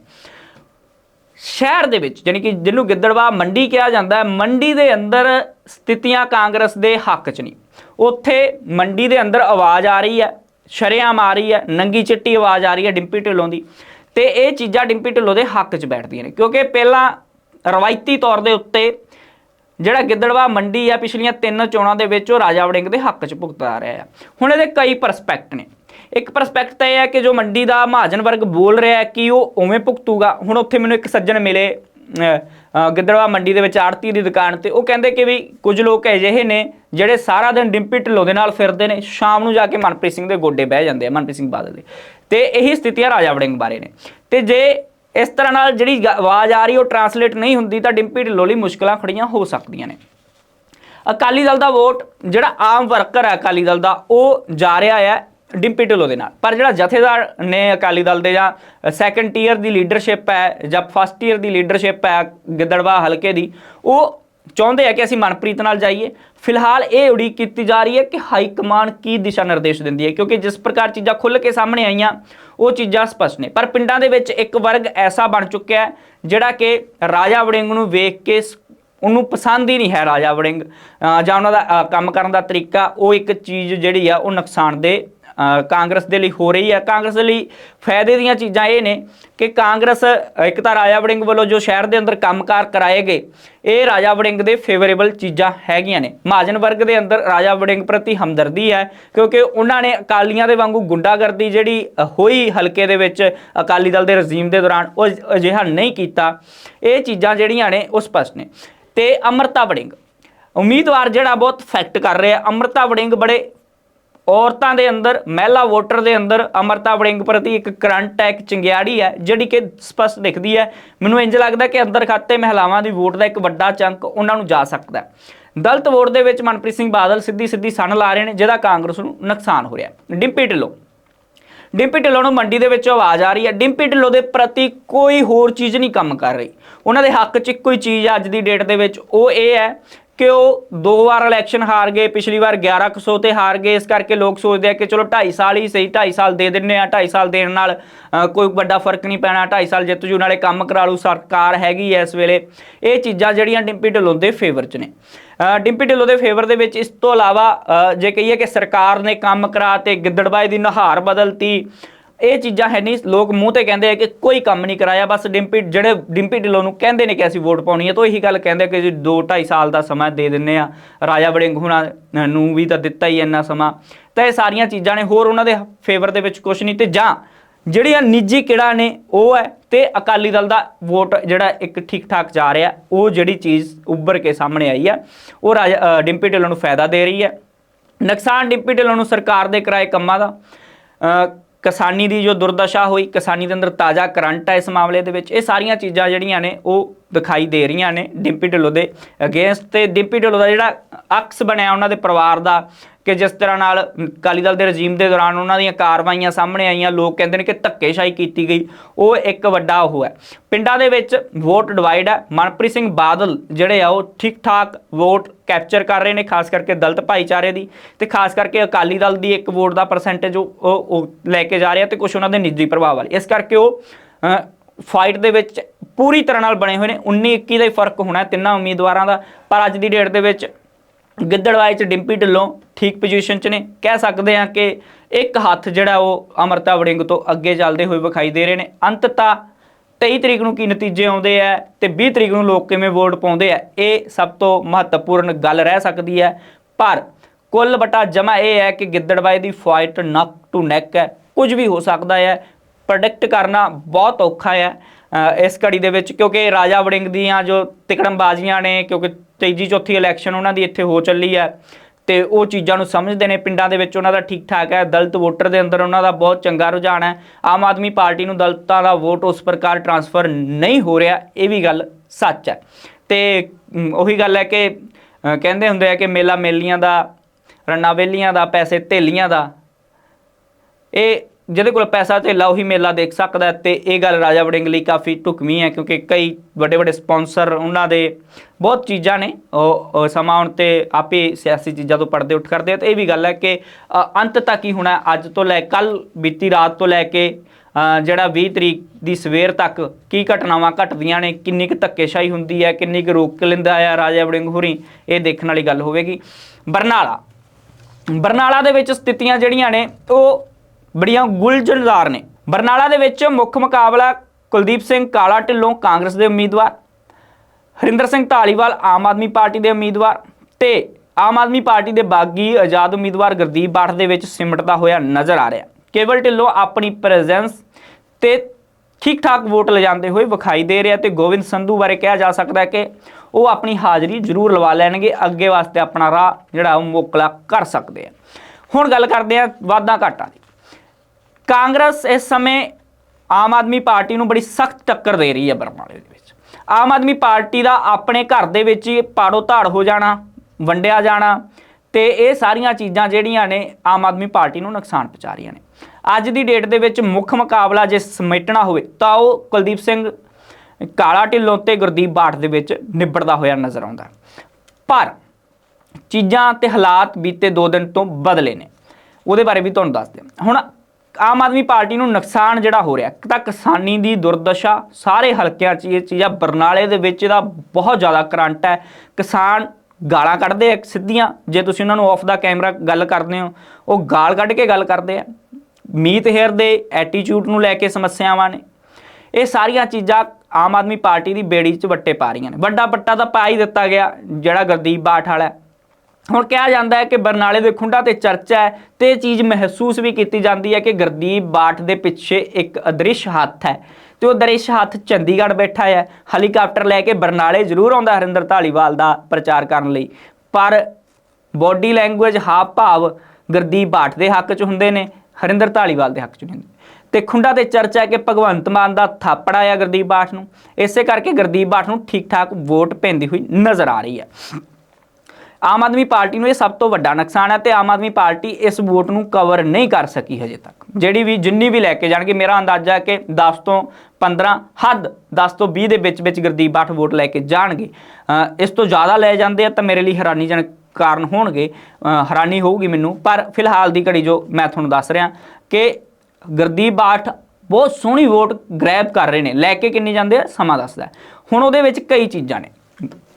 ਸ਼ਹਿਰ ਦੇ ਵਿੱਚ ਯਾਨੀ ਕਿ ਜਿਹਨੂੰ ਗਿੱਦੜਵਾ ਮੰਡੀ ਕਿਹਾ ਜਾਂਦਾ ਹੈ, ਮੰਡੀ ਦੇ ਅੰਦਰ ਸਥਿਤੀਆਂ ਕਾਂਗਰਸ ਦੇ ਹੱਕ 'ਚ ਨਹੀਂ। ਉੱਥੇ ਮੰਡੀ ਦੇ ਅੰਦਰ ਆਵਾਜ਼ ਆ ਰਹੀ ਹੈ, ਸ਼ਰੇਆਮ ਆ ਰਹੀ ਹੈ, ਨੰਗੀ ਚਿੱਟੀ ਆਵਾਜ਼ ਆ ਰਹੀ ਹੈ ਡਿੰਪੀ ਢਿੱਲੋਂ ਦੀ। ਤੇ ਇਹ ਚੀਜ਼ਾਂ ਡਿੰਪੀ ਢਿੱਲੋਂ ਦੇ ਹੱਕ 'ਚ ਬੈਠਦੀਆਂ ਨੇ, ਕਿਉਂਕਿ ਪਹਿਲਾਂ ਰਵਾਇਤੀ ਤੌਰ ਦੇ ਉੱਤੇ ਜਿਹੜਾ ਗਿੱਦੜਵਾ ਮੰਡੀ ਆ ਪਿਛਲੀਆਂ ਤਿੰਨ ਚੋਣਾਂ ਦੇ ਵਿੱਚ ਉਹ ਰਾਜਾ ਵੜਿੰਗ ਦੇ ਹੱਕ 'ਚ ਭੁਗਤਾ ਰਿਹਾ ਹੈ ਹੁਣ ਇਹਦੇ ਕਈ ਪਰਸਪੈਕਟ ਨੇ। ਇੱਕ ਪਰਸਪੈਕਟ ਤਾਂ ਇਹ ਹੈ ਕਿ ਜੋ ਮੰਡੀ ਦਾ ਮਹਾਜਨ ਵਰਗ ਬੋਲ ਰਿਹਾ ਹੈ ਕਿ ਉਹ ਉਵੇਂ ਭੁਗਤੂਗਾ। ਹੁਣ ਉੱਥੇ ਮੈਨੂੰ ਇੱਕ ਸੱਜਣ ਮਿਲੇ ਅ, ਗਿੱਦੜਵਾ ਮੰਡੀ ਦੇ ਵਿੱਚ ਆੜਤੀ ਦੀ ਦੁਕਾਨ ਤੇ। ਉਹ ਕਹਿੰਦੇ ਕਿ ਵੀ ਕੁਝ ਲੋਕ ਅਜਿਹੇ ਨੇ ਜਿਹੜੇ ਸਾਰਾ ਦਿਨ ਡਿੰਪੀ ਢਿੱਲੋਂ ਦੇ ਨਾਲ ਫਿਰਦੇ ਨੇ। ਸ਼ਾਮ ਨੂੰ ਜਾ ਕੇ ਮਨਪ੍ਰੀਤ ਸਿੰਘ ਦੇ ਗੋਡੇ ਬਹਿ ਜਾਂਦੇ ਆ ਮਨਪ੍ਰੀਤ ਸਿੰਘ ਬਾਦਲ ਦੇ। ਤੇ ਇਹੀ ਸਥਿਤੀਆਂ ਰਾਜਾ ਵੜਿੰਗ ਬਾਰੇ ਨੇ। ਤੇ ਜੇ ਇਸ ਤਰ੍ਹਾਂ ਨਾਲ ਜਿਹੜੀ ਆਵਾਜ਼ ਆ ਰਹੀ, ਉਹ ਟਰਾਂਸਲੇਟ ਨਹੀਂ ਹੁੰਦੀ ਤਾਂ ਡਿੰਪੀ ਢਿੱਲੋਂ ਲਈ ਮੁਸ਼ਕਲਾਂ ਖੜੀਆਂ ਹੋ ਸਕਦੀਆਂ ਨੇ। ਅਕਾਲੀ ਦਲ ਦਾ ਵੋਟ, ਜਿਹੜਾ ਆਮ ਵਰਕਰ ਹੈ ਅਕਾਲੀ ਦਲ ਦਾ, ਉਹ ਜਾ ਰਿਹਾ ਹੈ ਡਿੰਪੀ ਢਿੱਲੋਂ ਦੇ ਨਾਲ। ਪਰ ਜਿਹੜਾ ਜਥੇਦਾਰ ਨੇ ਅਕਾਲੀ ਦਲ ਦੇ ਜਾਂ ਸੈਕੰਡ ਟੀਅਰ ਦੀ ਲੀਡਰਸ਼ਿਪ ਹੈ ਜਾਂ ਫਸਟ ਟੀਅਰ ਦੀ ਲੀਡਰਸ਼ਿਪ ਹੈ ਗਿੱਦੜਵਾ ਹਲਕੇ ਦੀ, ਉਹ ਚਾਹੁੰਦੇ ਆ ਕਿ ਅਸੀਂ ਮਨਪ੍ਰੀਤ ਨਾਲ ਜਾਈਏ। ਫਿਲਹਾਲ ਇਹ ਉਡੀਕ ਕੀਤੀ ਜਾ ਰਹੀ ਹੈ ਕਿ ਹਾਈ ਕਮਾਂਡ ਕੀ ਦਿਸ਼ਾ ਨਿਰਦੇਸ਼ ਦਿੰਦੀ ਹੈ, ਕਿਉਂਕਿ ਜਿਸ ਪ੍ਰਕਾਰ ਚੀਜ਼ਾਂ ਖੁੱਲ੍ਹ ਕੇ ਸਾਹਮਣੇ ਆਈਆਂ ਉਹ ਚੀਜ਼ਾਂ ਸਪਸ਼ਟ ਨੇ। ਪਰ ਪਿੰਡਾਂ ਦੇ ਵਿੱਚ ਇੱਕ ਵਰਗ ਐਸਾ ਬਣ ਚੁੱਕਿਆ ਹੈ, ਜਿਹੜਾ ਕਿ ਰਾਜਾ ਵੜਿੰਗ ਨੂੰ ਵੇਖ ਕੇ ਸ- ਉਹਨੂੰ ਪਸੰਦ ਹੀ ਨਹੀਂ ਹੈ ਰਾਜਾ ਵੜਿੰਗ। ਜਾਂ ਉਹਨਾਂ ਦਾ ਕੰਮ ਕਰਨ ਦਾ ਤਰੀਕਾ, ਉਹ ਇੱਕ ਚੀਜ਼ ਜਿਹੜੀ ਆ, ਉਹ ਨੁਕਸਾਨ ਦੇ ਕਾਂਗਰਸ ਦੇ ਲਈ ਹੋ ਰਹੀ ਹੈ। ਕਾਂਗਰਸ ਦੇ ਲਈ ਫਾਇਦੇ ਦੀਆਂ ਚੀਜ਼ਾਂ ਇਹ ਨੇ ਕਿ ਕਾਂਗਰਸ ਇੱਕ ਤਾਂ ਰਾਜਾ ਵੜਿੰਗ ਵੱਲੋਂ ਜੋ ਸ਼ਹਿਰ ਦੇ ਅੰਦਰ ਕੰਮਕਾਰ ਕਰਾਏ ਗਏ, ਇਹ ਰਾਜਾ ਵੜਿੰਗ ਦੇ ਫੇਵਰੇਬਲ ਚੀਜ਼ਾਂ ਹੈਗੀਆਂ ਨੇ। ਮਹਾਜਨ ਵਰਗ ਦੇ ਅੰਦਰ ਰਾਜਾ ਵੜਿੰਗ ਪ੍ਰਤੀ ਹਮਦਰਦੀ ਹੈ, ਕਿਉਂਕਿ ਉਹਨਾਂ ਨੇ ਅਕਾਲੀਆਂ ਦੇ ਵਾਂਗੂ ਗੁੰਡਾਗਰਦੀ ਜਿਹੜੀ ਹੋਈ ਹਲਕੇ ਦੇ ਵਿੱਚ ਅਕਾਲੀ ਦਲ ਦੇ ਰਜ਼ੀਮ ਦੇ ਦੌਰਾਨ, ਉਹ ਅਜਿਹਾ ਨਹੀਂ ਕੀਤਾ। ਇਹ ਚੀਜ਼ਾਂ ਜਿਹੜੀਆਂ ਨੇ ਉਹ ਸਪਸ਼ਟ ਨੇ। ਤੇ ਅਮਰਤਾ ਵੜਿੰਗ। ਉਮੀਦਵਾਰ ਜਿਹੜਾ ਬਹੁਤ ਫੈਕਟ ਕਰ ਰਿਹਾ, ਅਮਰਤਾ ਵੜਿੰਗ ਬੜੇ ਔਰਤਾਂ ਦੇ ਅੰਦਰ, ਮਹਿਲਾ ਵੋਟਰ ਦੇ ਅੰਦਰ ਅਮਰਤਾ ਵੜਿੰਗ ਪ੍ਰਤੀ ਇੱਕ ਕਰੰਟ ਹੈ, ਇੱਕ ਚੰਗਿਆੜੀ ਹੈ, ਜਿਹੜੀ ਕਿ ਸਪਸ਼ਟ ਦਿਖਦੀ ਹੈ। ਮੈਨੂੰ ਇੰਜ ਲੱਗਦਾ ਕਿ ਅੰਦਰ ਖਾਤੇ ਮਹਿਲਾਵਾਂ ਦੀ ਵੋਟ ਦਾ ਇੱਕ ਵੱਡਾ ਚੰਕ ਉਹਨਾਂ ਨੂੰ ਜਾ ਸਕਦਾ ਹੈ। ਦਲਿਤ ਵੋਟ ਦੇ ਵਿੱਚ ਮਨਪ੍ਰੀਤ ਸਿੰਘ ਬਾਦਲ ਸਿੱਧੀ ਸਿੱਧੀ ਸਨ ਲਾ ਰਹੇ ਨੇ, ਜਿਹਦਾ ਕਾਂਗਰਸ ਨੂੰ ਨੁਕਸਾਨ ਹੋ ਰਿਹਾ ਡਿੰਪੀ ਢਿੱਲੋਂ। ਡਿੰਪੀ ਢਿੱਲੋਂ ਨੂੰ ਮੰਡੀ ਦੇ ਵਿੱਚ ਆਵਾਜ਼ ਆ ਰਹੀ ਹੈ। ਡਿੰਪੀ ਢਿੱਲੋਂ ਦੇ ਪ੍ਰਤੀ ਕੋਈ ਹੋਰ ਚੀਜ਼ ਨਹੀਂ ਕੰਮ ਕਰ ਰਹੀ। ਉਹਨਾਂ ਦੇ ਹੱਕ 'ਚ ਇੱਕੋ ਹੀ ਚੀਜ਼ ਅੱਜ ਦੀ ਡੇਟ ਦੇ ਵਿੱਚ। ਉਹ ਇਹ ਹੈ ਕਿ ਉਹ ਦੋ ਵਾਰ ਇਲੈਕਸ਼ਨ ਹਾਰ ਗਏ, ਪਿਛਲੀ ਵਾਰ 1100 ਤੇ ਹਾਰ ਗਏ, ਇਸ ਕਰਕੇ ਲੋਕ ਸੋਚਦੇ ਆ ਕਿ ਚਲੋ 2.5 ਸਾਲ ਹੀ ਸਹੀ 2.5 ਸਾਲ ਦੇ ਦਿੰਨੇ ਆ 2.5 ਸਾਲ ਦੇਣ ਨਾਲ ਕੋਈ ਵੱਡਾ ਫ਼ਰਕ ਨਹੀਂ ਪੈਣਾ 2.5 ਸਾਲ ਜਿੱਤ ਜੂ, ਨਾਲੇ ਕੰਮ ਕਰਾ ਲੂ ਸਰਕਾਰ ਹੈਗੀ ਐ ਇਸ ਵੇਲੇ। ਇਹ ਚੀਜ਼ਾਂ ਜਿਹੜੀਆਂ ਡਿੰਪੀ ਢਿੱਲੋਂ ਦੇ ਫੇਵਰ 'ਚ ਨੇ। ਡਿੰਪੀ ਢਿੱਲੋਂ ਦੇ ਫੇਵਰ ਦੇ ਵਿੱਚ ਇਸ ਤੋਂ ਇਲਾਵਾ ਜੇ ਕਹੀਏ ਕਿ ਸਰਕਾਰ ਨੇ ਕੰਮ ਕਰਾ ਤੇ ਗਿੱਦੜਬਾਈ ਦੀ ਨਹਾਰ ਬਦਲਤੀ ਇਹ ਚੀਜ਼ਾਂ ਹੈ ਨਹੀਂ, ਲੋਕ ਮੂੰਹ ਤੇ ਕਹਿੰਦੇ ਆ ਕਿ ਕੋਈ ਕੰਮ ਨਹੀਂ ਕਰਾਇਆ, ਬਸ ਡਿੰਪੀ, ਜਿਹੜੇ ਡਿੰਪੀ ਢਿੱਲੋਂ ਨੂੰ ਕਹਿੰਦੇ ਨੇ ਕਿ ਅਸੀਂ ਵੋਟ ਪਾਉਣੀ ਹੈ, ਤਾਂ ਇਹੀ ਗੱਲ ਕਹਿੰਦੇ ਕਿ ਜੀ 2 2.5 ਸਾਲ ਦਾ ਸਮਾਂ ਦੇ ਦਿੰਨੇ ਆ। ਰਾਜਾ ਵੜਿੰਗ ਹੁਣਾਂ ਨੂੰ ਵੀ ਤਾਂ ਦਿੱਤਾ ਹੀ ਇੰਨਾ ਸਮਾਂ। ਤਾਂ ਇਹ ਸਾਰੀਆਂ ਚੀਜ਼ਾਂ ਨੇ, ਹੋਰ ਉਹਨਾਂ ਦੇ ਫੇਵਰ ਦੇ ਵਿੱਚ ਕੁਝ ਨਹੀਂ। ਤੇ ਜਾਂ ਜਿਹੜੀਆਂ ਨਿੱਜੀ ਕਿਹੜਾ ਨੇ, ਉਹ ਹੈ ਤੇ ਅਕਾਲੀ ਦਲ ਦਾ ਵੋਟ ਜਿਹੜਾ ਇੱਕ ਠੀਕ ਠਾਕ ਜਾ ਰਿਹਾ, ਉਹ ਜਿਹੜੀ ਚੀਜ਼ ਉੱਭਰ ਕੇ ਸਾਹਮਣੇ ਆਈ ਹੈ ਉਹ ਰਾਜਾ ਡਿੰਪੀ ਢਿੱਲੋਂ ਨੂੰ ਫਾਇਦਾ ਦੇ ਰਹੀ ਹੈ। ਨੁਕਸਾਨ ਡਿੰਪੀ ਢਿੱਲੋਂ ਨੂੰ ਸਰਕਾਰ ਦੇ ਕਰਾਏ ਕੰਮਾਂ ਦਾ। ਕਿਸਾਨੀ ਦੀ ਜੋ ਦੁਰਦਸ਼ਾ ਹੋਈ, ਕਿਸਾਨੀ ਦੇ ਅੰਦਰ ਤਾਜ਼ਾ ਕਰੰਟ ਹੈ ਇਸ ਮਾਮਲੇ ਦੇ ਵਿੱਚ, ਇਹ ਸਾਰੀਆਂ ਚੀਜ਼ਾਂ ਜਿਹੜੀਆਂ ਨੇ, ਉਹ ਦਿਖਾਈ ਦੇ ਰਹੀਆਂ ਨੇ ਡਿੰਪੀ ਢਿੱਲੋਂ ਦੇ ਅਗੇਂਸਟ ਤੇ ਡਿੰਪੀ ਢਿੱਲੋਂ ਦਾ ਜਿਹੜਾ ਅਕਸ ਬਣਿਆ ਉਹਨਾਂ ਦੇ ਪਰਿਵਾਰ ਦਾ ਕਿ ਜਿਸ ਤਰ੍ਹਾਂ ਨਾਲ ਅਕਾਲੀ ਦਲ ਦੇ ਰਜੀਮ ਦੇ ਦੌਰਾਨ ਉਹਨਾਂ ਦੀਆਂ ਕਾਰਵਾਈਆਂ ਸਾਹਮਣੇ ਆਈਆਂ, ਲੋਕ ਕਹਿੰਦੇ ਨੇ ਕਿ ਧੱਕੇਸ਼ਾਹੀ ਕੀਤੀ ਗਈ, ਉਹ ਇੱਕ ਵੱਡਾ ਉਹ ਹੈ। ਪਿੰਡਾਂ ਦੇ ਵਿੱਚ ਵੋਟ ਡਿਵਾਈਡ ਹੈ। ਮਨਪ੍ਰੀਤ ਸਿੰਘ ਬਾਦਲ ਜਿਹੜੇ ਆ, ਉਹ ਠੀਕ ਠਾਕ ਵੋਟ ਕੈਪਚਰ ਕਰ ਰਹੇ ਨੇ, ਖਾਸ ਕਰਕੇ ਦਲਤ ਭਾਈਚਾਰੇ ਦੀ ਤੇ ਖਾਸ ਕਰਕੇ ਅਕਾਲੀ ਦਲ ਦੀ ਇੱਕ ਵੋਟ ਦਾ ਪਰਸੈਂਟੇਜ ਉਹ ਉਹ ਲੈ ਕੇ ਜਾ ਰਿਹਾ ਤੇ ਕੁਝ ਉਹਨਾਂ ਦੇ ਨਿੱਜੀ ਪ੍ਰਭਾਵ ਵਾਲੇ। ਇਸ ਕਰਕੇ ਉਹ ਫਾਈਟ ਦੇ ਵਿੱਚ ਪੂਰੀ ਤਰ੍ਹਾਂ ਨਾਲ ਬਣੇ ਹੋਏ ਨੇ। 19 21 ਦਾ ਹੀ ਫ਼ਰਕ ਹੋਣਾ ਤਿੰਨਾਂ ਉਮੀਦਵਾਰਾਂ ਦਾ। ਪਰ ਅੱਜ ਦੀ ਡੇਟ ਦੇ ਵਿੱਚ ਗਿੱਦੜਵਾਈ ਚ ਡਿੰਪੀ ਢਿੱਲੋਂ ਠੀਕ ਪੋਜੀਸ਼ਨ 'ਚ ਨੇ। ਕਹਿ ਸਕਦੇ ਆ ਕਿ ਇੱਕ ਹੱਥ ਜਿਹੜਾ ਉਹ ਅਮਰਤਾ ਵੜਿੰਗ ਤੋਂ ਅੱਗੇ ਚੱਲਦੇ ਹੋਏ ਵਿਖਾਈ ਦੇ ਰਹੇ ਨੇ। ਅੰਤ ਤਾਂ 23 ਤਰੀਕ ਨੂੰ ਕੀ ਨਤੀਜੇ ਆਉਂਦੇ ਆ ਤੇ 20 ਤਰੀਕ ਨੂੰ ਲੋਕ ਕਿਵੇਂ ਵੋਟ ਪਾਉਂਦੇ ਆ, ਇਹ ਸਭ ਤੋਂ ਮਹੱਤਵਪੂਰਨ ਗੱਲ ਰਹਿ ਸਕਦੀ ਹੈ। ਪਰ ਕੁੱਲ ਬਟਾ ਜਮਾ ਇਹ ਹੈ ਕਿ ਗਿੱਦੜਬਾਈ ਦੀ ਫਾਈਟ ਨੱਕ ਟੂ ਨੈਕ ਹੈ। ਕੁਝ ਵੀ ਹੋ ਸਕਦਾ ਹੈ। ਪ੍ਰੈਡਿਕਟ ਕਰਨਾ ਬਹੁਤ ਔਖਾ ਹੈ। ਇਸ ਘੜੀ ਦੇ ਵਿੱਚ, ਕਿਉਂਕਿ ਰਾਜਾ ਵੜਿੰਗ ਦੀਆਂ ਜੋ ਤਿਕੜਮਬਾਜ਼ੀਆਂ ਨੇ, ਕਿਉਂਕਿ ਤੀਜੀ ਚੌਥੀ ਇਲੈਕਸ਼ਨ ਉਹਨਾਂ ਦੀ ਇੱਥੇ ਹੋ ਚੱਲੀ ਹੈ, ਤੇ ਉਹ ਚੀਜ਼ਾਂ ਨੂੰ ਸਮਝਦੇ ਨੇ, ਪਿੰਡਾਂ ਦੇ ਵਿੱਚ ਉਹਨਾਂ ਦਾ ਠੀਕ ਠਾਕ ਹੈ, ਦਲਿਤ ਵੋਟਰ ਦੇ ਅੰਦਰ ਉਹਨਾਂ ਦਾ ਬਹੁਤ ਚੰਗਾ ਰੁਝਾਨ ਹੈ, ਆਮ ਆਦਮੀ ਪਾਰਟੀ ਨੂੰ ਦਲਿਤਾਂ ਦਾ ਵੋਟ ਉਸ ਪ੍ਰਕਾਰ ਟਰਾਂਸਫਰ ਨਹੀਂ ਹੋ ਰਿਹਾ, ਇਹ ਵੀ ਗੱਲ ਸੱਚ ਹੈ। ਤੇ ਉਹੀ ਗੱਲ ਹੈ ਕਿ ਕਹਿੰਦੇ ਹੁੰਦੇ ਆ ਕਿ ਮੇਲਾ ਮੇਲੀਆਂ ਦਾ, ਰੰਨਾ ਵੇਲੀਆਂ ਦਾ, ਪੈਸੇ ਧੇਲੀਆਂ ਦਾ, ਇਹ ਜਿਹਦੇ ਕੋਲ ਪੈਸਾ ਝੇਲਾ ਉਹੀ ਮੇਲਾ ਦੇਖ ਸਕਦਾ ਹੈ। ਤੇ ਇਹ ਗੱਲ ਰਾਜਾ ਵੜਿੰਗ ਲਈ ਕਾਫੀ ਢੁਕਵੀਂ ਹੈ, ਕਿਉਂਕਿ ਕਈ ਵੱਡੇ ਵੱਡੇ ਸਪਾਂਸਰ ਉਹਨਾਂ ਦੇ ਬਹੁਤ ਚੀਜ਼ਾਂ ਨੇ, ਉਹ ਉਹ ਸਮਾਂ ਆਉਣ ਤੇ ਆਪੇ ਸਿਆਸੀ ਚੀਜ਼ਾਂ ਤੋਂ ਪਰਦੇ ਉੱਠ ਕਰਦੇ ਆ। ਤੇ ਇਹ ਵੀ ਗੱਲ ਹੈ ਕਿ ਅੰਤ ਤੱਕ ਹੀ ਹੋਣਾ ਅੱਜ ਤੋਂ ਲੈ ਕੱਲ ਬੀਤੀ ਰਾਤ ਤੋਂ ਲੈ ਕੇ ਜਿਹੜਾ 20 ਤਰੀਕ ਦੀ ਸਵੇਰ ਤੱਕ ਕੀ ਘਟਨਾਵਾਂ ਘਟਦੀਆਂ ਨੇ, ਕਿੰਨੀ ਕੁ ਧੱਕੇਸ਼ਾਹੀ ਹੁੰਦੀ ਹੈ, ਕਿੰਨੀ ਕੁ ਰੋਕ ਲੈਂਦਾ ਆ ਰਾਜਾ ਵੜਿੰਗ ਹੋਰੀ, ਇਹ ਦੇਖਣ ਵਾਲੀ ਗੱਲ ਹੋਵੇਗੀ। ਬਰਨਾਲਾ। ਬਰਨਾਲਾ ਦੇ ਵਿੱਚ ਸਥਿਤੀਆਂ ਜਿਹੜੀਆਂ ਨੇ, ਉਹ ਬੜੀਆਂ ਗੁਲਝਣਦਾਰ ਨੇ। ਬਰਨਾਲਾ ਦੇ ਵਿੱਚ ਮੁੱਖ ਮੁਕਾਬਲਾ ਕੁਲਦੀਪ ਸਿੰਘ ਕਾਲਾ ਢਿੱਲੋਂ, ਕਾਂਗਰਸ ਦੇ ਉਮੀਦਵਾਰ। ਹਰਿੰਦਰ ਸਿੰਘ ਢਾਲੀਵਾਲ ਆਮ ਆਦਮੀ ਪਾਰਟੀ ਦੇ ਉਮੀਦਵਾਰ। ਤੇ ਆਮ ਆਦਮੀ ਪਾਰਟੀ ਦੇ ਬਾਗੀ ਆਜ਼ਾਦ ਉਮੀਦਵਾਰ ਗੁਰਦੀਪ ਬਾਠ ਦੇ ਵਿੱਚ ਸਿਮਟਦਾ ਹੋਇਆ ਨਜ਼ਰ ਆ ਰਿਹਾ। ਕੇਵਲ ਢਿੱਲੋਂ ਆਪਣੀ ਪ੍ਰੈਜ਼ੈਂਸ ਤੇ ਠੀਕ ਠਾਕ ਵੋਟ ਲਿਜਾਂਦੇ ਹੋਏ ਵਿਖਾਈ ਦੇ ਰਿਹਾ ਤੇ ਗੋਬਿੰਦ ਸੰਧੂ ਬਾਰੇ ਕਿਹਾ ਜਾ ਸਕਦਾ ਹੈ ਕਿ ਉਹ ਆਪਣੀ ਹਾਜ਼ਰੀ ਜ਼ਰੂਰ ਲਵਾ ਲੈਣਗੇ, ਅੱਗੇ ਵਾਸਤੇ ਆਪਣਾ ਰਾਹ ਜਿਹੜਾ ਉਹ ਮੋਕਲਾ ਕਰ ਸਕਦੇ ਆ। ਹੁਣ ਗੱਲ ਕਰਦੇ ਆ ਵਾਧਾ ਘਾਟਾ ਦੀ। ਕਾਂਗਰਸ ਇਸ ਸਮੇਂ ਆਮ ਆਦਮੀ ਪਾਰਟੀ ਨੂੰ ਬੜੀ ਸਖਤ ਟੱਕਰ ਦੇ ਰਹੀ ਹੈ ਬਰਨਾਲੇ ਦੇ ਵਿੱਚ। ਆਮ ਆਦਮੀ ਪਾਰਟੀ ਦਾ ਆਪਣੇ ਘਰ ਦੇ ਵਿੱਚ ਹੀ ਪਾੜੋ ਧਾੜ ਹੋ ਜਾਣਾ, ਵੰਡਿਆ ਜਾਣਾ ਤੇ ਇਹ ਸਾਰੀਆਂ ਚੀਜ਼ਾਂ ਜਿਹੜੀਆਂ ਨੇ ਆਮ ਆਦਮੀ ਪਾਰਟੀ ਨੂੰ ਨੁਕਸਾਨ ਪਹੁੰਚਾ ਰਹੀਆਂ ਨੇ। ਅੱਜ ਦੀ ਡੇਟ ਦੇ ਵਿੱਚ ਮੁੱਖ ਮੁਕਾਬਲਾ ਜੇ ਸਮੇਟਣਾ ਹੋਵੇ ਤਾਂ ਉਹ ਕੁਲਦੀਪ ਸਿੰਘ ਕਾਲਾ ਢਿੱਲੋਂ ਤੇ ਗੁਰਦੀਪ ਬਾਠ ਦੇ ਵਿੱਚ ਨਿਬੜਦਾ ਹੋਇਆ ਨਜ਼ਰ ਆਉਂਦਾ। ਪਰ ਚੀਜ਼ਾਂ ਤੇ ਹਾਲਾਤ ਬੀਤੇ 2 ਦਿਨ ਤੋਂ ਬਦਲੇ ਨੇ। ਉਹਦੇ ਬਾਰੇ ਵੀ ਤੁਹਾਨੂੰ ਦੱਸਦੇ ਹਾਂ ਹੁਣ ਆਮ ਆਦਮੀ ਪਾਰਟੀ ਨੂੰ ਨੁਕਸਾਨ ਜਿਹੜਾ ਹੋ ਰਿਹਾ, ਇੱਕ ਤਾਂ ਕਿਸਾਨੀ ਦੀ ਦੁਰਦਸ਼ਾ, ਸਾਰੇ ਹਲਕਿਆਂ 'ਚ ਇਹ ਚੀਜ਼ਾਂ, ਬਰਨਾਲੇ ਦੇ ਵਿੱਚ ਇਹਦਾ ਬਹੁਤ ਜ਼ਿਆਦਾ ਕਰੰਟ ਹੈ। ਕਿਸਾਨ ਗਾਲਾਂ ਕੱਢਦੇ ਆ ਸਿੱਧੀਆਂ, ਜੇ ਤੁਸੀਂ ਉਹਨਾਂ ਨੂੰ ਆਫ ਦਾ ਕੈਮਰਾ ਗੱਲ ਕਰਦੇ ਹੋ, ਉਹ ਗਾਲ ਕੱਢ ਕੇ ਗੱਲ ਕਰਦੇ ਆ। ਮੀਤ ਹੇਰ ਦੇ ਐਟੀਟਿਊਡ ਨੂੰ ਲੈ ਕੇ ਸਮੱਸਿਆਵਾਂ ਨੇ। ਇਹ ਸਾਰੀਆਂ ਚੀਜ਼ਾਂ ਆਮ ਆਦਮੀ ਪਾਰਟੀ ਦੀ ਬੇੜੀ 'ਚ ਵੱਟੇ ਪਾ ਰਹੀਆਂ ਨੇ। ਵੱਡਾ ਪੱਟਾ ਤਾਂ ਪਾ ਹੀ ਦਿੱਤਾ ਗਿਆ, ਜਿਹੜਾ ਗੁਰਦੀਪ ਬਾਠ ਵਾਲਾ ਹੈ। ਹੁਣ ਕਿਹਾ ਜਾਂਦਾ ਹੈ ਕਿ ਬਰਨਾਲੇ ਦੇ ਖੁੰਡਾ ਤੇ ਚਰਚਾ ਹੈ ਤੇ ਇਹ ਚੀਜ਼ ਮਹਿਸੂਸ ਵੀ ਕੀਤੀ ਜਾਂਦੀ ਹੈ ਕਿ ਗੁਰਦੀਪ ਬਾਠ ਦੇ ਪਿੱਛੇ ਇੱਕ ਅਦ੍ਰਿਸ਼ ਹੱਥ ਹੈ ਤੇ ਉਹ ਦ੍ਰਿਸ਼ ਹੱਥ ਚੰਡੀਗੜ੍ਹ ਬੈਠਾ ਹੈ, ਹੈਲੀਕਾਪਟਰ ਲੈ ਕੇ ਬਰਨਾਲੇ ਜ਼ਰੂਰ ਆਉਂਦਾ ਹਰਿੰਦਰ ਢਾਲੀਵਾਲ ਦਾ ਪ੍ਰਚਾਰ ਕਰਨ ਲਈ। ਪਰ ਬੋਡੀ ਲੈਂਗੁਏਜ ਹਾਵ ਭਾਵ ਗੁਰਦੀਪ ਬਾਠ ਦੇ ਹੱਕ 'ਚ ਹੁੰਦੇ ਨੇ, ਹਰਿੰਦਰ ਢਾਲੀਵਾਲ ਦੇ ਹੱਕ 'ਚ ਨਹੀਂ ਹੁੰਦੇ। ਤੇ ਖੁੰਡਾ ਤੇ ਚਰਚਾ ਹੈ ਕਿ ਭਗਵੰਤ ਮਾਨ ਦਾ ਥਾਪੜਾ ਆ ਗੁਰਦੀਪ ਬਾਠ ਨੂੰ। ਇਸੇ ਕਰਕੇ ਗੁਰਦੀਪ ਬਾਠ ਨੂੰ ਠੀਕ ਠਾਕ ਵੋਟ ਪੈਂਦੀ ਹੋਈ ਨਜ਼ਰ ਆ ਰਹੀ ਹੈ। ਆਮ ਆਦਮੀ ਪਾਰਟੀ ਨੂੰ ਇਹ ਸਭ ਤੋਂ ਵੱਡਾ ਨੁਕਸਾਨ ਹੈ ਤੇ ਆਮ ਆਦਮੀ ਪਾਰਟੀ ਇਸ ਵੋਟ ਨੂੰ ਕਵਰ ਨਹੀਂ ਕਰ ਸਕੀ ਹਜੇ ਤੱਕ। ਜਿਹੜੀ ਵੀ ਜਿੰਨੀ ਵੀ ਲੈ ਕੇ ਜਾਣਗੇ, ਮੇਰਾ ਅੰਦਾਜ਼ਾ ਹੈ ਕਿ 10 ਤੋਂ 15 ਹੱਦ 10 ਤੋਂ 20 ਦੇ ਵਿੱਚ ਵਿੱਚ ਗੁਰਦੀਪ ਬਾਠ ਵੋਟ ਲੈ ਕੇ ਜਾਣਗੇ। ਇਸ ਤੋਂ ਜ਼ਿਆਦਾ ਲੈ ਜਾਂਦੇ ਆ ਤਾਂ ਮੇਰੇ ਲਈ ਹੈਰਾਨੀਜਨਕ ਕਾਰਨ ਹੋਣਗੇ। ਹੈਰਾਨੀ ਹੋਊਗੀ ਮੈਨੂੰ, ਪਰ ਫਿਲਹਾਲ ਦੀ ਘੜੀ ਜੋ ਮੈਂ ਤੁਹਾਨੂੰ ਦੱਸ ਰਿਹਾ ਕਿ ਗੁਰਦੀਪ ਬਾਠ ਬਹੁਤ ਸੋਹਣੀ ਵੋਟ ਗ੍ਰੈਬ ਕਰ ਰਹੇ ਨੇ। ਲੈ ਕੇ ਕਿੰਨੀ ਜਾਂਦੇ ਆ? ਸਮਾਂ ਦੱਸਦਾ ਹੁਣ ਉਹਦੇ ਵਿੱਚ ਕਈ ਚੀਜ਼ਾਂ ਨੇ।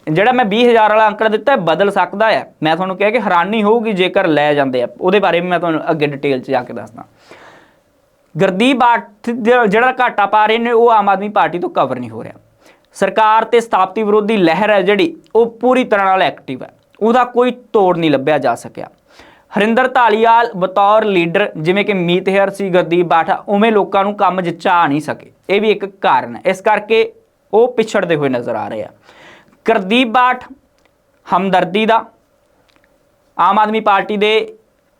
ਜਿਹੜਾ ਮੈਂ 20000 ਵਾਲਾ ਅੰਕੜਾ ਦਿੱਤਾ ਬਦਲ ਸਕਦਾ ਹੈ। ਮੈਂ ਤੁਹਾਨੂੰ ਕਿਹਾ ਕਿ ਹੈਰਾਨੀ ਹੋਊਗੀ ਜੇਕਰ ਲੈ ਜਾਂਦੇ ਆ। ਉਹਦੇ ਬਾਰੇ ਵੀ ਮੈਂ ਤੁਹਾਨੂੰ ਅੱਗੇ ਡਿਟੇਲ 'ਚ ਜਾ ਕੇ ਦੱਸਦਾ। ਗੁਰਦੀਪ ਬਾਠ ਜਿਹੜਾ ਘਾਟਾ ਪਾ ਰਹੇ ਨੇ, ਉਹ ਆਮ ਆਦਮੀ ਪਾਰਟੀ ਤੋਂ ਕਵਰ ਨਹੀਂ ਹੋ ਰਿਹਾ। ਸਰਕਾਰ ਤੇ ਸਥਾਪਤੀ ਵਿਰੋਧੀ ਲਹਿਰ ਹੈ ਜਿਹੜੀ, ਉਹ ਪੂਰੀ ਤਰ੍ਹਾਂ ਨਾਲ ਐਕਟਿਵ ਹੈ। ਉਹਦਾ ਕੋਈ ਤੋੜ ਨਹੀਂ ਲੱਭਿਆ ਜਾ ਸਕਿਆ। ਹਰਿੰਦਰ ਧਾਲੀਵਾਲ ਬਤੌਰ ਲੀਡਰ ਜਿਵੇਂ ਕਿ ਮੀਤ ਹੇਅਰ ਸੀ, ਗੁਰਦੀਪ ਬਾਠਾ, ਉਵੇਂ ਲੋਕਾਂ ਨੂੰ ਕੰਮ ਜਿਚਾ ਨਹੀਂ ਸਕੇ। ਇਹ ਵੀ ਇੱਕ ਕਾਰਨ ਹੈ। ਇਸ ਕਰਕੇ ਉਹ ਪਿਛੜਦੇ ਹੋਏ ਨਜ਼ਰ ਆ ਰਹੇ ਆ। ਗੁਰਦੀਪ ਬਾਠ, ਹਮਦਰਦੀ ਦਾ। ਆਮ ਆਦਮੀ ਪਾਰਟੀ ਦੇ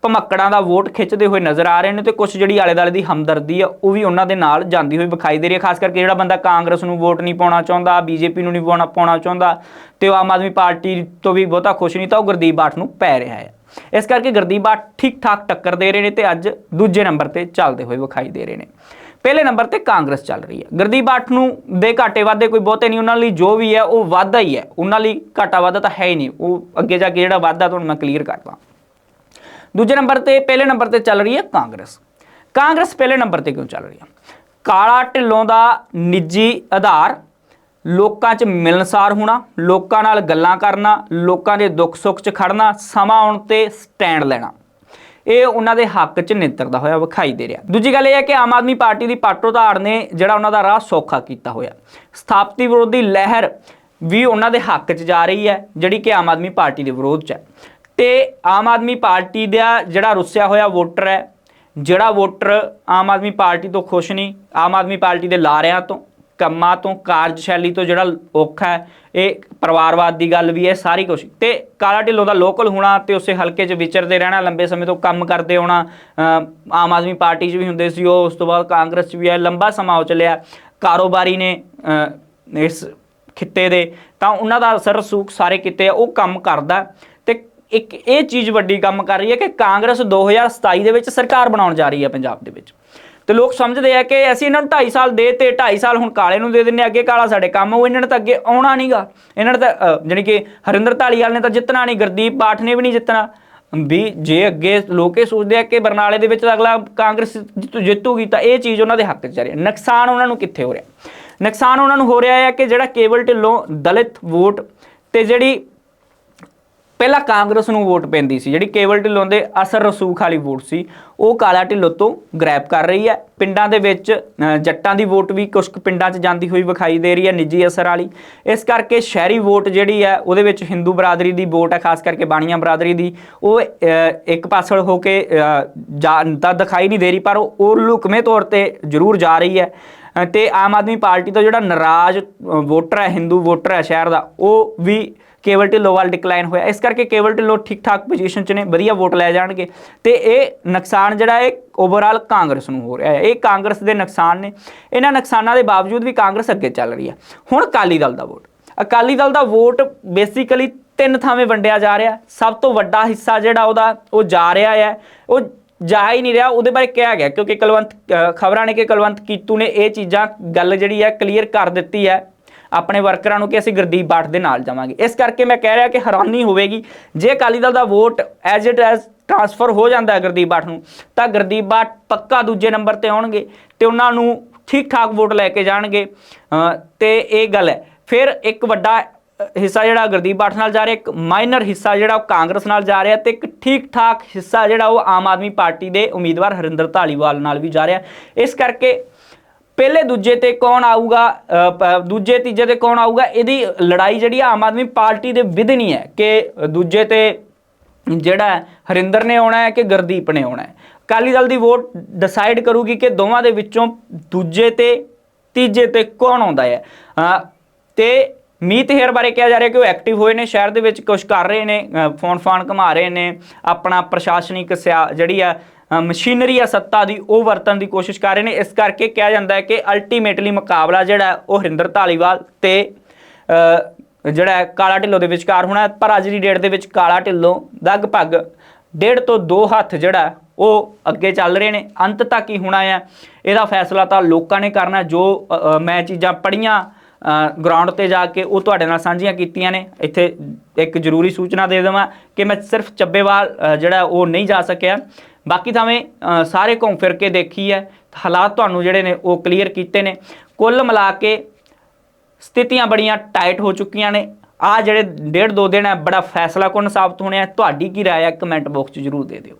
ਭਮੱਕੜਾਂ ਦਾ ਵੋਟ ਖਿੱਚਦੇ ਹੋਏ ਨਜ਼ਰ ਆ ਰਹੇ ਨੇ ਤੇ ਕੁਝ ਜਿਹੜੀ ਆਲੇ ਦਾਲੇ ਦੀ ਹਮਦਰਦੀ ਆ, ਉਹ ਵੀ ਉਹਨਾਂ ਦੇ ਨਾਲ ਜਾਂਦੀ ਹੋਈ ਵਿਖਾਈ ਦੇ ਰਹੀ ਹੈ ਖਾਸ ਕਰਕੇ ਜਿਹੜਾ ਬੰਦਾ ਕਾਂਗਰਸ ਨੂੰ ਵੋਟ ਨਹੀਂ ਪਾਉਣਾ ਚਾਹੁੰਦਾ, ਬੀਜੇਪੀ ਨੂੰ ਨਹੀਂ ਪਾਉਣਾ ਪਾਉਣਾ ਚਾਹੁੰਦਾ ਤੇ ਉਹ ਆਮ ਆਦਮੀ ਪਾਰਟੀ ਤੋਂ ਵੀ ਬਹੁਤਾ ਖੁਸ਼ ਨਹੀਂ, ਤਾਂ ਉਹ ਗੁਰਦੀਪ ਬਾਠ ਨੂੰ ਪੈ ਰਿਹਾ ਹੈ ਇਸ ਕਰਕੇ ਗੁਰਦੀਪ ਬਾਠ ਠੀਕ ਠਾਕ ਟੱਕਰ ਦੇ ਰਹੇ ਨੇ ਤੇ ਅੱਜ ਦੂਜੇ ਨੰਬਰ ਤੇ ਚੱਲਦੇ ਹੋਏ ਵਿਖਾਈ ਦੇ ਰਹੇ ਨੇ। ਪਹਿਲੇ ਨੰਬਰ ਤੇ ਕਾਂਗਰਸ ਚੱਲ ਰਹੀ ਹੈ। ਗੁਰਦੀਪ ਬਾਠ ਨੂੰ ਦੇ ਘਾਟੇ ਵਾਧੇ ਕੋਈ ਬਹੁਤੇ ਨਹੀਂ, ਉਹਨਾਂ ਲਈ ਜੋ ਵੀ ਹੈ, ਉਹ ਵਾਧਾ ਹੀ ਹੈ। ਉਹਨਾਂ ਲਈ ਘਾਟਾ ਵਾਧਾ ਤਾਂ ਹੈ ਹੀ ਨਹੀਂ। ਉਹ ਅੱਗੇ ਜਾ ਕੇ ਜਿਹੜਾ ਵਾਧਾ ਤੁਹਾਨੂੰ ਮੈਂ ਕਲੀਅਰ ਕਰਦਾ ਦੂਜੇ ਨੰਬਰ ਤੇ, ਪਹਿਲੇ ਨੰਬਰ ਤੇ ਚੱਲ ਰਹੀ ਹੈ ਕਾਂਗਰਸ। ਕਾਂਗਰਸ ਪਹਿਲੇ ਨੰਬਰ ਤੇ ਕਿਉਂ ਚੱਲ ਰਹੀ ਹੈ? ਕਾਲਾ ਢਿੱਲੋਂ ਦਾ ਨਿੱਜੀ ਆਧਾਰ, ਲੋਕਾਂ 'ਚ ਮਿਲਨਸਾਰ ਹੋਣਾ, ਲੋਕਾਂ ਨਾਲ ਗੱਲਾਂ ਕਰਨਾ, ਲੋਕਾਂ ਦੇ ਦੁੱਖ ਸੁੱਖ 'ਚ ਖੜਨਾ, ਸਮਾਂ ਆਉਣ ਤੇ ਸਟੈਂਡ ਲੈਣਾ। ਇਹ ਉਹਨਾਂ ਦੇ ਹੱਕ 'ਚ ਨਿੱਤਰਦਾ ਹੋਇਆ, ਵਿਖਾਈ ਦੇ ਰਿਹਾ। ਦੂਜੀ ਗੱਲ ਇਹ ਹੈ ਕਿ ਆਮ ਆਦਮੀ ਪਾਰਟੀ ਦੀ ਪਾਟੋ ਧਾੜ ਨੇ ਜਿਹੜਾ ਉਹਨਾਂ ਦਾ ਰਾਹ ਸੌਖਾ ਕੀਤਾ ਹੋਇਆ। ਸਥਾਪਤੀ ਵਿਰੋਧੀ ਲਹਿਰ ਵੀ ਉਹਨਾਂ ਦੇ ਹੱਕ 'ਚ ਜਾ ਰਹੀ ਹੈ, ਜਿਹੜੀ ਕਿ ਆਮ ਆਦਮੀ ਪਾਰਟੀ ਦੇ ਵਿਰੋਧ 'ਚ ਹੈ। ਤੇ ਆਮ ਆਦਮੀ ਪਾਰਟੀ ਦਾ ਜਿਹੜਾ ਰੁੱਸਿਆ ਹੋਇਆ ਵੋਟਰ ਹੈ, ਜਿਹੜਾ ਵੋਟਰ ਆਮ ਆਦਮੀ ਪਾਰਟੀ ਤੋਂ ਖੁਸ਼ ਨਹੀਂ, ਆਮ ਆਦਮੀ ਪਾਰਟੀ ਦੇ ਲਾਰਿਆਂ ਤੋਂ ਕੰਮਾਂ ਤੋਂ, ਕਾਰਜਸ਼ੈਲੀ ਤੋਂ ਜਿਹੜਾ ਔਖਾ ਹੈ, ਇਹ ਪਰਿਵਾਰਵਾਦ ਦੀ ਗੱਲ ਵੀ ਹੈ, ਸਾਰੀ ਕੁਝ ਤੇ ਕਾਲਾ ਢਿੱਲੋਂ ਦਾ ਲੋਕਲ ਹੋਣਾ ਤੇ ਉਸੇ ਹਲਕੇ 'ਚ ਵਿਚਰਦੇ ਰਹਿਣਾ, ਲੰਬੇ ਸਮੇਂ ਤੋਂ ਕੰਮ ਕਰਦੇ ਆਉਣਾ ਆਮ ਆਦਮੀ ਪਾਰਟੀ 'ਚ ਵੀ ਹੁੰਦੇ ਸੀ ਉਹ, ਉਸ ਤੋਂ ਬਾਅਦ ਕਾਂਗਰਸ 'ਚ ਵੀ ਹੈ ਲੰਬਾ ਸਮਾਂ ਹੋ ਚੱਲਿਆ। ਕਾਰੋਬਾਰੀ ਨੇ ਇਸ ਖਿੱਤੇ ਦੇ, ਤਾਂ ਉਹਨਾਂ ਦਾ ਅਸਰ ਰਸੂਖ ਸਾਰੇ ਕਿਤੇ ਉਹ ਕੰਮ ਕਰਦਾ। ਤੇ ਇੱਕ ਇਹ ਚੀਜ਼ ਵੱਡੀ ਕੰਮ ਕਰ ਰਹੀ ਹੈ ਕਿ ਕਾਂਗਰਸ 2027 ਦੇ ਵਿੱਚ ਸਰਕਾਰ ਬਣਾਉਣ ਜਾ ਰਹੀ ਹੈ ਪੰਜਾਬ ਦੇ ਵਿੱਚ। ਤੇ ਲੋਕ ਸਮਝਦੇ ਆ ਕਿ ਅਸੀਂ ਇਹਨਾਂ ਨੂੰ 2.5 ਸਾਲ ਦੇ ਤੇ 2.5 ਸਾਲ ਹੁਣ ਕਾਲੇ ਨੂੰ ਦੇ ਦਿੰਨੇ ਅੱਗੇ ਕਾਲਾ ਸਾਡੇ ਕੰਮ ਉਹ ਇਹਨਾਂ ਨੇ ਤਾਂ ਅੱਗੇ ਆਉਣਾ ਨਹੀਂਗਾ ਇਹਨਾਂ ਨੇ ਤਾਂ ਅ, ਜਾਣੀ ਕਿ ਹਰਿੰਦਰ ਧਾਲੀਵਾਲ ਨੇ ਤਾਂ ਜਿੱਤਣਾ ਨਹੀਂ ਗੁਰਦੀਪ ਬਾਠ ਨੇ ਵੀ ਨਹੀਂ ਜਿੱਤਣਾ। ਵੀ ਜੇ ਅੱਗੇ ਲੋਕ ਇਹ ਸੋਚਦੇ ਆ ਕਿ ਬਰਨਾਲੇ ਦੇ ਵਿੱਚ ਅਗਲਾ ਕਾਂਗਰਸ ਜਿੱਤੂ- ਜਿੱਤੂਗੀ ਤਾਂ ਇਹ ਚੀਜ਼ ਉਹਨਾਂ ਦੇ ਹੱਕ 'ਚ ਜਾ ਰਹੀ ਹੈ। ਨੁਕਸਾਨ ਉਹਨਾਂ ਨੂੰ ਕਿੱਥੇ ਹੋ ਰਿਹਾ? ਨੁਕਸਾਨ ਉਹਨਾਂ ਨੂੰ ਹੋ ਰਿਹਾ ਹੈ ਕਿ ਜਿਹੜਾ ਕੇਵਲ ਢਿੱਲੋਂ ਦਲਿਤ ਵੋਟ ਤੇ ਜਿਹੜੀ ਪਹਿਲਾਂ ਕਾਂਗਰਸ ਨੂੰ ਵੋਟ ਪੈਂਦੀ ਸੀ ਜਿਹੜੀ ਕੇਵਲ ਢਿੱਲੋਂ ਦੇ ਅਸਰ ਰਸੂਖ ਵਾਲੀ ਵੋਟ ਸੀ ਉਹ ਕਾਲਾ ਢਿੱਲੋਂ ਤੋਂ ਗ੍ਰੈਬ ਕਰ ਰਹੀ ਹੈ। ਪਿੰਡਾਂ ਦੇ ਵਿੱਚ ਜੱਟਾਂ ਦੀ ਵੋਟ ਵੀ ਕੁਝ ਕੁ ਪਿੰਡਾਂ 'ਚ ਜਾਂਦੀ ਹੋਈ ਵਿਖਾਈ ਦੇ ਰਹੀ ਹੈ ਨਿੱਜੀ ਅਸਰ ਵਾਲੀ। ਇਸ ਕਰਕੇ ਸ਼ਹਿਰੀ ਵੋਟ ਜਿਹੜੀ ਹੈ ਉਹਦੇ ਵਿੱਚ ਹਿੰਦੂ ਬਰਾਦਰੀ ਦੀ ਵੋਟ ਹੈ ਖਾਸ ਕਰਕੇ ਬਾਣੀਆਂ ਬਰਾਦਰੀ ਦੀ। ਉਹ ਇੱਕ ਪਾਸੜ ਹੋ ਕੇ ਜਾ ਤਾਂ ਦਿਖਾਈ ਨਹੀਂ ਦੇ ਰਹੀ ਪਰ ਉਹ ਉਹ ਲੁਕਵੇਂ ਤੌਰ ਤੇ ਜ਼ਰੂਰ ਜਾ ਰਹੀ ਹੈ। ਅ, ਤੇ ਆਮ ਆਦਮੀ ਪਾਰਟੀ ਤੋਂ ਜਿਹੜਾ ਨਾਰਾਜ਼ ਵੋਟਰ ਹੈ ਹਿੰਦੂ ਵੋਟਰ ਹੈ ਸ਼ਹਿਰ ਦਾ ਉਹ ਵੀ ਕੇਵਲ ਢਿੱਲੋਂ ਵੱਲ ਡਿਕਲਾਈਨ ਹੋਇਆ। ਇਸ ਕਰਕੇ ਕੇਵਲ ਢਿੱਲੋਂ ਠੀਕ ਠਾਕ ਪੋਜੀਸ਼ਨ 'ਚ ਨੇ, ਵਧੀਆ ਵੋਟ ਲੈ ਜਾਣਗੇ। ਤੇ ਇਹ ਨੁਕਸਾਨ ਜਿਹੜਾ ਹੈ ਓਵਰਆਲ ਕਾਂਗਰਸ ਨੂੰ ਹੋ ਰਿਹਾ ਹੈ। ਇਹ ਕਾਂਗਰਸ ਦੇ ਨੁਕਸਾਨ ਨੇ। ਇਹਨਾਂ ਨੁਕਸਾਨਾਂ ਦੇ ਬਾਵਜੂਦ ਵੀ ਕਾਂਗਰਸ ਅੱਗੇ ਚੱਲ ਰਹੀ ਹੈ। ਹੁਣ ਅਕਾਲੀ ਦਲ ਦਾ ਵੋਟ ਅਕਾਲੀ ਦਲ ਦਾ ਵੋਟ ਬੇਸਿਕਲੀ ਤਿੰਨ ਥਾਵੇਂ ਵੰਡਿਆ ਜਾ ਰਿਹਾ। ਸਭ ਤੋਂ ਵੱਡਾ ਹਿੱਸਾ ਜਿਹੜਾ ਉਹਦਾ, ਉਹ ਜਾ ਰਿਹਾ ਹੈ। ਉਹ ਜਾ ਹੀ ਨਹੀਂ ਰਿਹਾ। ਉਹਦੇ ਬਾਰੇ ਕਿਹਾ ਗਿਆ, ਕਿਉਂਕਿ ਕੁਲਵੰਤ ਖਬਰਾਂ ਨੇ ਕਿ ਕੁਲਵੰਤ ਕੀਤੂ ਨੇ ਇਹ ਚੀਜ਼ਾਂ, ਗੱਲ ਜਿਹੜੀ ਹੈ ਕਲੀਅਰ ਕਰ ਦਿੱਤੀ ਹੈ। ਆਪਣੇ ਵਰਕਰਾਂ ਨੂੰ ਕਿ ਅਸੀਂ ਗੁਰਦੀਪ ਬਾਠ ਦੇ ਨਾਲ ਜਾਵਾਂਗੇ। ਇਸ ਕਰਕੇ ਮੈਂ ਕਹਿ ਰਿਹਾ ਕਿ ਹੈਰਾਨੀ ਹੋਵੇਗੀ। ਜੇ ਅਕਾਲੀ ਦਲ ਦਾ vote as it as transfer ਹੋ ਜਾਂਦਾ ਹੈ ਗੁਰਦੀਪ ਬਾਠ ਨੂੰ ਤਾਂ ਗੁਰਦੀਪ ਬਾਠ ਪੱਕਾ ਦੂਜੇ ਨੰਬਰ ਤੇ ਆਉਣਗੇ ਤੇ ਉਹਨਾਂ ਨੂੰ ਠੀਕ ਠਾਕ ਵੋਟ ਲੈ ਕੇ ਜਾਣਗੇ। ਅ, ਤੇ ਇਹ ਗੱਲ ਹੈ। ਫਿਰ ਇੱਕ ਵੱਡਾ ਹਿੱਸਾ ਜਿਹੜਾ ਗੁਰਦੀਪ ਬਾਠ ਨਾਲ ਜਾ ਰਿਹਾ ਇੱਕ ਮਾਈਨਰ ਹਿੱਸਾ ਜਿਹੜਾ ਉਹ ਕਾਂਗਰਸ ਨਾਲ ਜਾ ਰਿਹਾ ਤੇ ਇੱਕ ਠੀਕ ਠਾਕ ਹਿੱਸਾ ਜਿਹੜਾ ਉਹ ਆਮ ਆਦਮੀ ਪਾਰਟੀ ਦੇ ਉਮੀਦਵਾਰ ਹਰਿੰਦਰ ਧਾਲੀਵਾਲ ਨਾਲ ਵੀ ਜਾ ਰਿਹਾ। ਇਸ ਕਰਕੇ ਪਹਿਲੇ ਦੂਜੇ ਤੇ ਕੌਣ ਆਊਗਾ ਦੂਜੇ ਤੀਜੇ ਤੇ ਕੌਣ ਆਊਗਾ ਇਹਦੀ ਲੜਾਈ ਜਿਹੜੀ ਆਮ ਆਦਮੀ ਪਾਰਟੀ ਦੇ ਵਿਧਨੀ ਹੈ ਕਿ ਦੂਜੇ ਤੇ ਜਿਹੜਾ ਹਰਿੰਦਰ ਨੇ ਆਉਣਾ ਹੈ ਕਿ ਗੁਰਦੀਪ ਨੇ ਆਉਣਾ ਹੈ। ਅਕਾਲੀ ਦਲ ਦੀ ਵੋਟ ਡਿਸਾਈਡ ਕਰੂਗੀ ਕਿ ਦੋਵਾਂ ਦੇ ਵਿੱਚੋਂ ਦੂਜੇ ਤੇ ਤੀਜੇ ਤੇ ਕੌਣ ਆਉਂਦਾ ਹੈ। ਅ, ਤੇ ਮੀਤ ਹੇਅਰ ਬਾਰੇ ਕਿਹਾ ਜਾ ਰਿਹਾ ਕਿ ਉਹ ਐਕਟਿਵ ਹੋਏ ਨੇ ਸ਼ਹਿਰ ਦੇ ਵਿੱਚ ਕੁਝ ਕਰ ਰਹੇ ਨੇ ਫੋਨ ਫਾਨ ਘੁਮਾ ਰਹੇ ਨੇ ਆਪਣਾ ਪ੍ਰਸ਼ਾਸਨਿਕ ਸਿਆ ਜਿਹੜੀ ਆ ਮਸ਼ੀਨਰੀ ਆ ਸੱਤਾ ਦੀ ਉਹ ਵਰਤਣ ਦੀ ਕੋਸ਼ਿਸ਼ ਕਰ ਰਹੇ ਨੇ। ਇਸ ਕਰਕੇ ਕਿਹਾ ਜਾਂਦਾ ਹੈ ਕਿ ਅਲਟੀਮੇਟਲੀ ਮੁਕਾਬਲਾ ਜਿਹੜਾ ਉਹ ਹਰਿੰਦਰ ਧਾਲੀਵਾਲ ਤੇ ਜਿਹੜਾ ਕਾਲਾ ਢਿੱਲੋਂ ਦੇ ਵਿਚਕਾਰ ਹੋਣਾ ਪਰ ਅੱਜ ਦੀ ਡੇਟ ਦੇ ਵਿੱਚ ਕਾਲਾ ਢਿੱਲੋਂ ਲਗਭਗ ਡੇਢ ਤੋਂ ਦੋ ਹੱਥ ਜਿਹੜਾ ਉਹ ਅੱਗੇ ਚੱਲ ਰਹੇ ਨੇ। ਅੰਤ ਤੱਕ ਹੀ ਹੋਣਾ ਹੈ। ਇਹਦਾ ਫੈਸਲਾ ਤਾਂ ਲੋਕਾਂ ਨੇ ਕਰਨਾ ਜੋ ਮੈਂ ਚੀਜ਼ਾਂ ਪੜੀਆਂ ਗਰਾਊਂਡ ਤੇ ਜਾ ਕੇ ਉਹ ਤੁਹਾਡੇ ਨਾਲ ਸਾਂਝੀਆਂ ਕੀਤੀਆਂ ਨੇ। ਇੱਥੇ ਇੱਕ ਜ਼ਰੂਰੀ ਸੂਚਨਾ ਦੇ ਦੇਵਾਂ ਕਿ ਮੈਂ ਸਿਰਫ ਚੱਬੇਵਾਲ ਜਿਹੜਾ ਉਹ ਨਹੀਂ ਜਾ ਸਕਿਆ। ਬਾਕੀ ਥਾਵੇਂ ਸਾਰੇ ਘੁੰਮ ਫਿਰ ਕੇ ਦੇਖੀ ਹੈ ਹਾਲਾਤ ਤੁਹਾਨੂੰ ਜਿਹੜੇ ਨੇ ਉਹ ਕਲੀਅਰ ਕੀਤੇ ਨੇ। ਕੁੱਲ ਮਿਲਾ ਕੇ ਸਥਿਤੀਆਂ ਬੜੀਆਂ ਟਾਈਟ ਹੋ ਚੁੱਕੀਆਂ ਨੇ। ਆ ਜਿਹੜੇ ਡੇਢ ਦੋ ਦਿਨ ਹੈ ਬੜਾ ਫੈਸਲਾ ਕੁਨ ਸਾਬਤ ਹੋਣੇ ਆ ਤੁਹਾਡੀ ਕੀ ਰਾਏ ਹੈ ਕਮੈਂਟ ਬਾਕਸ 'ਚ ਜਰੂਰ ਦੇ ਦਿਓ।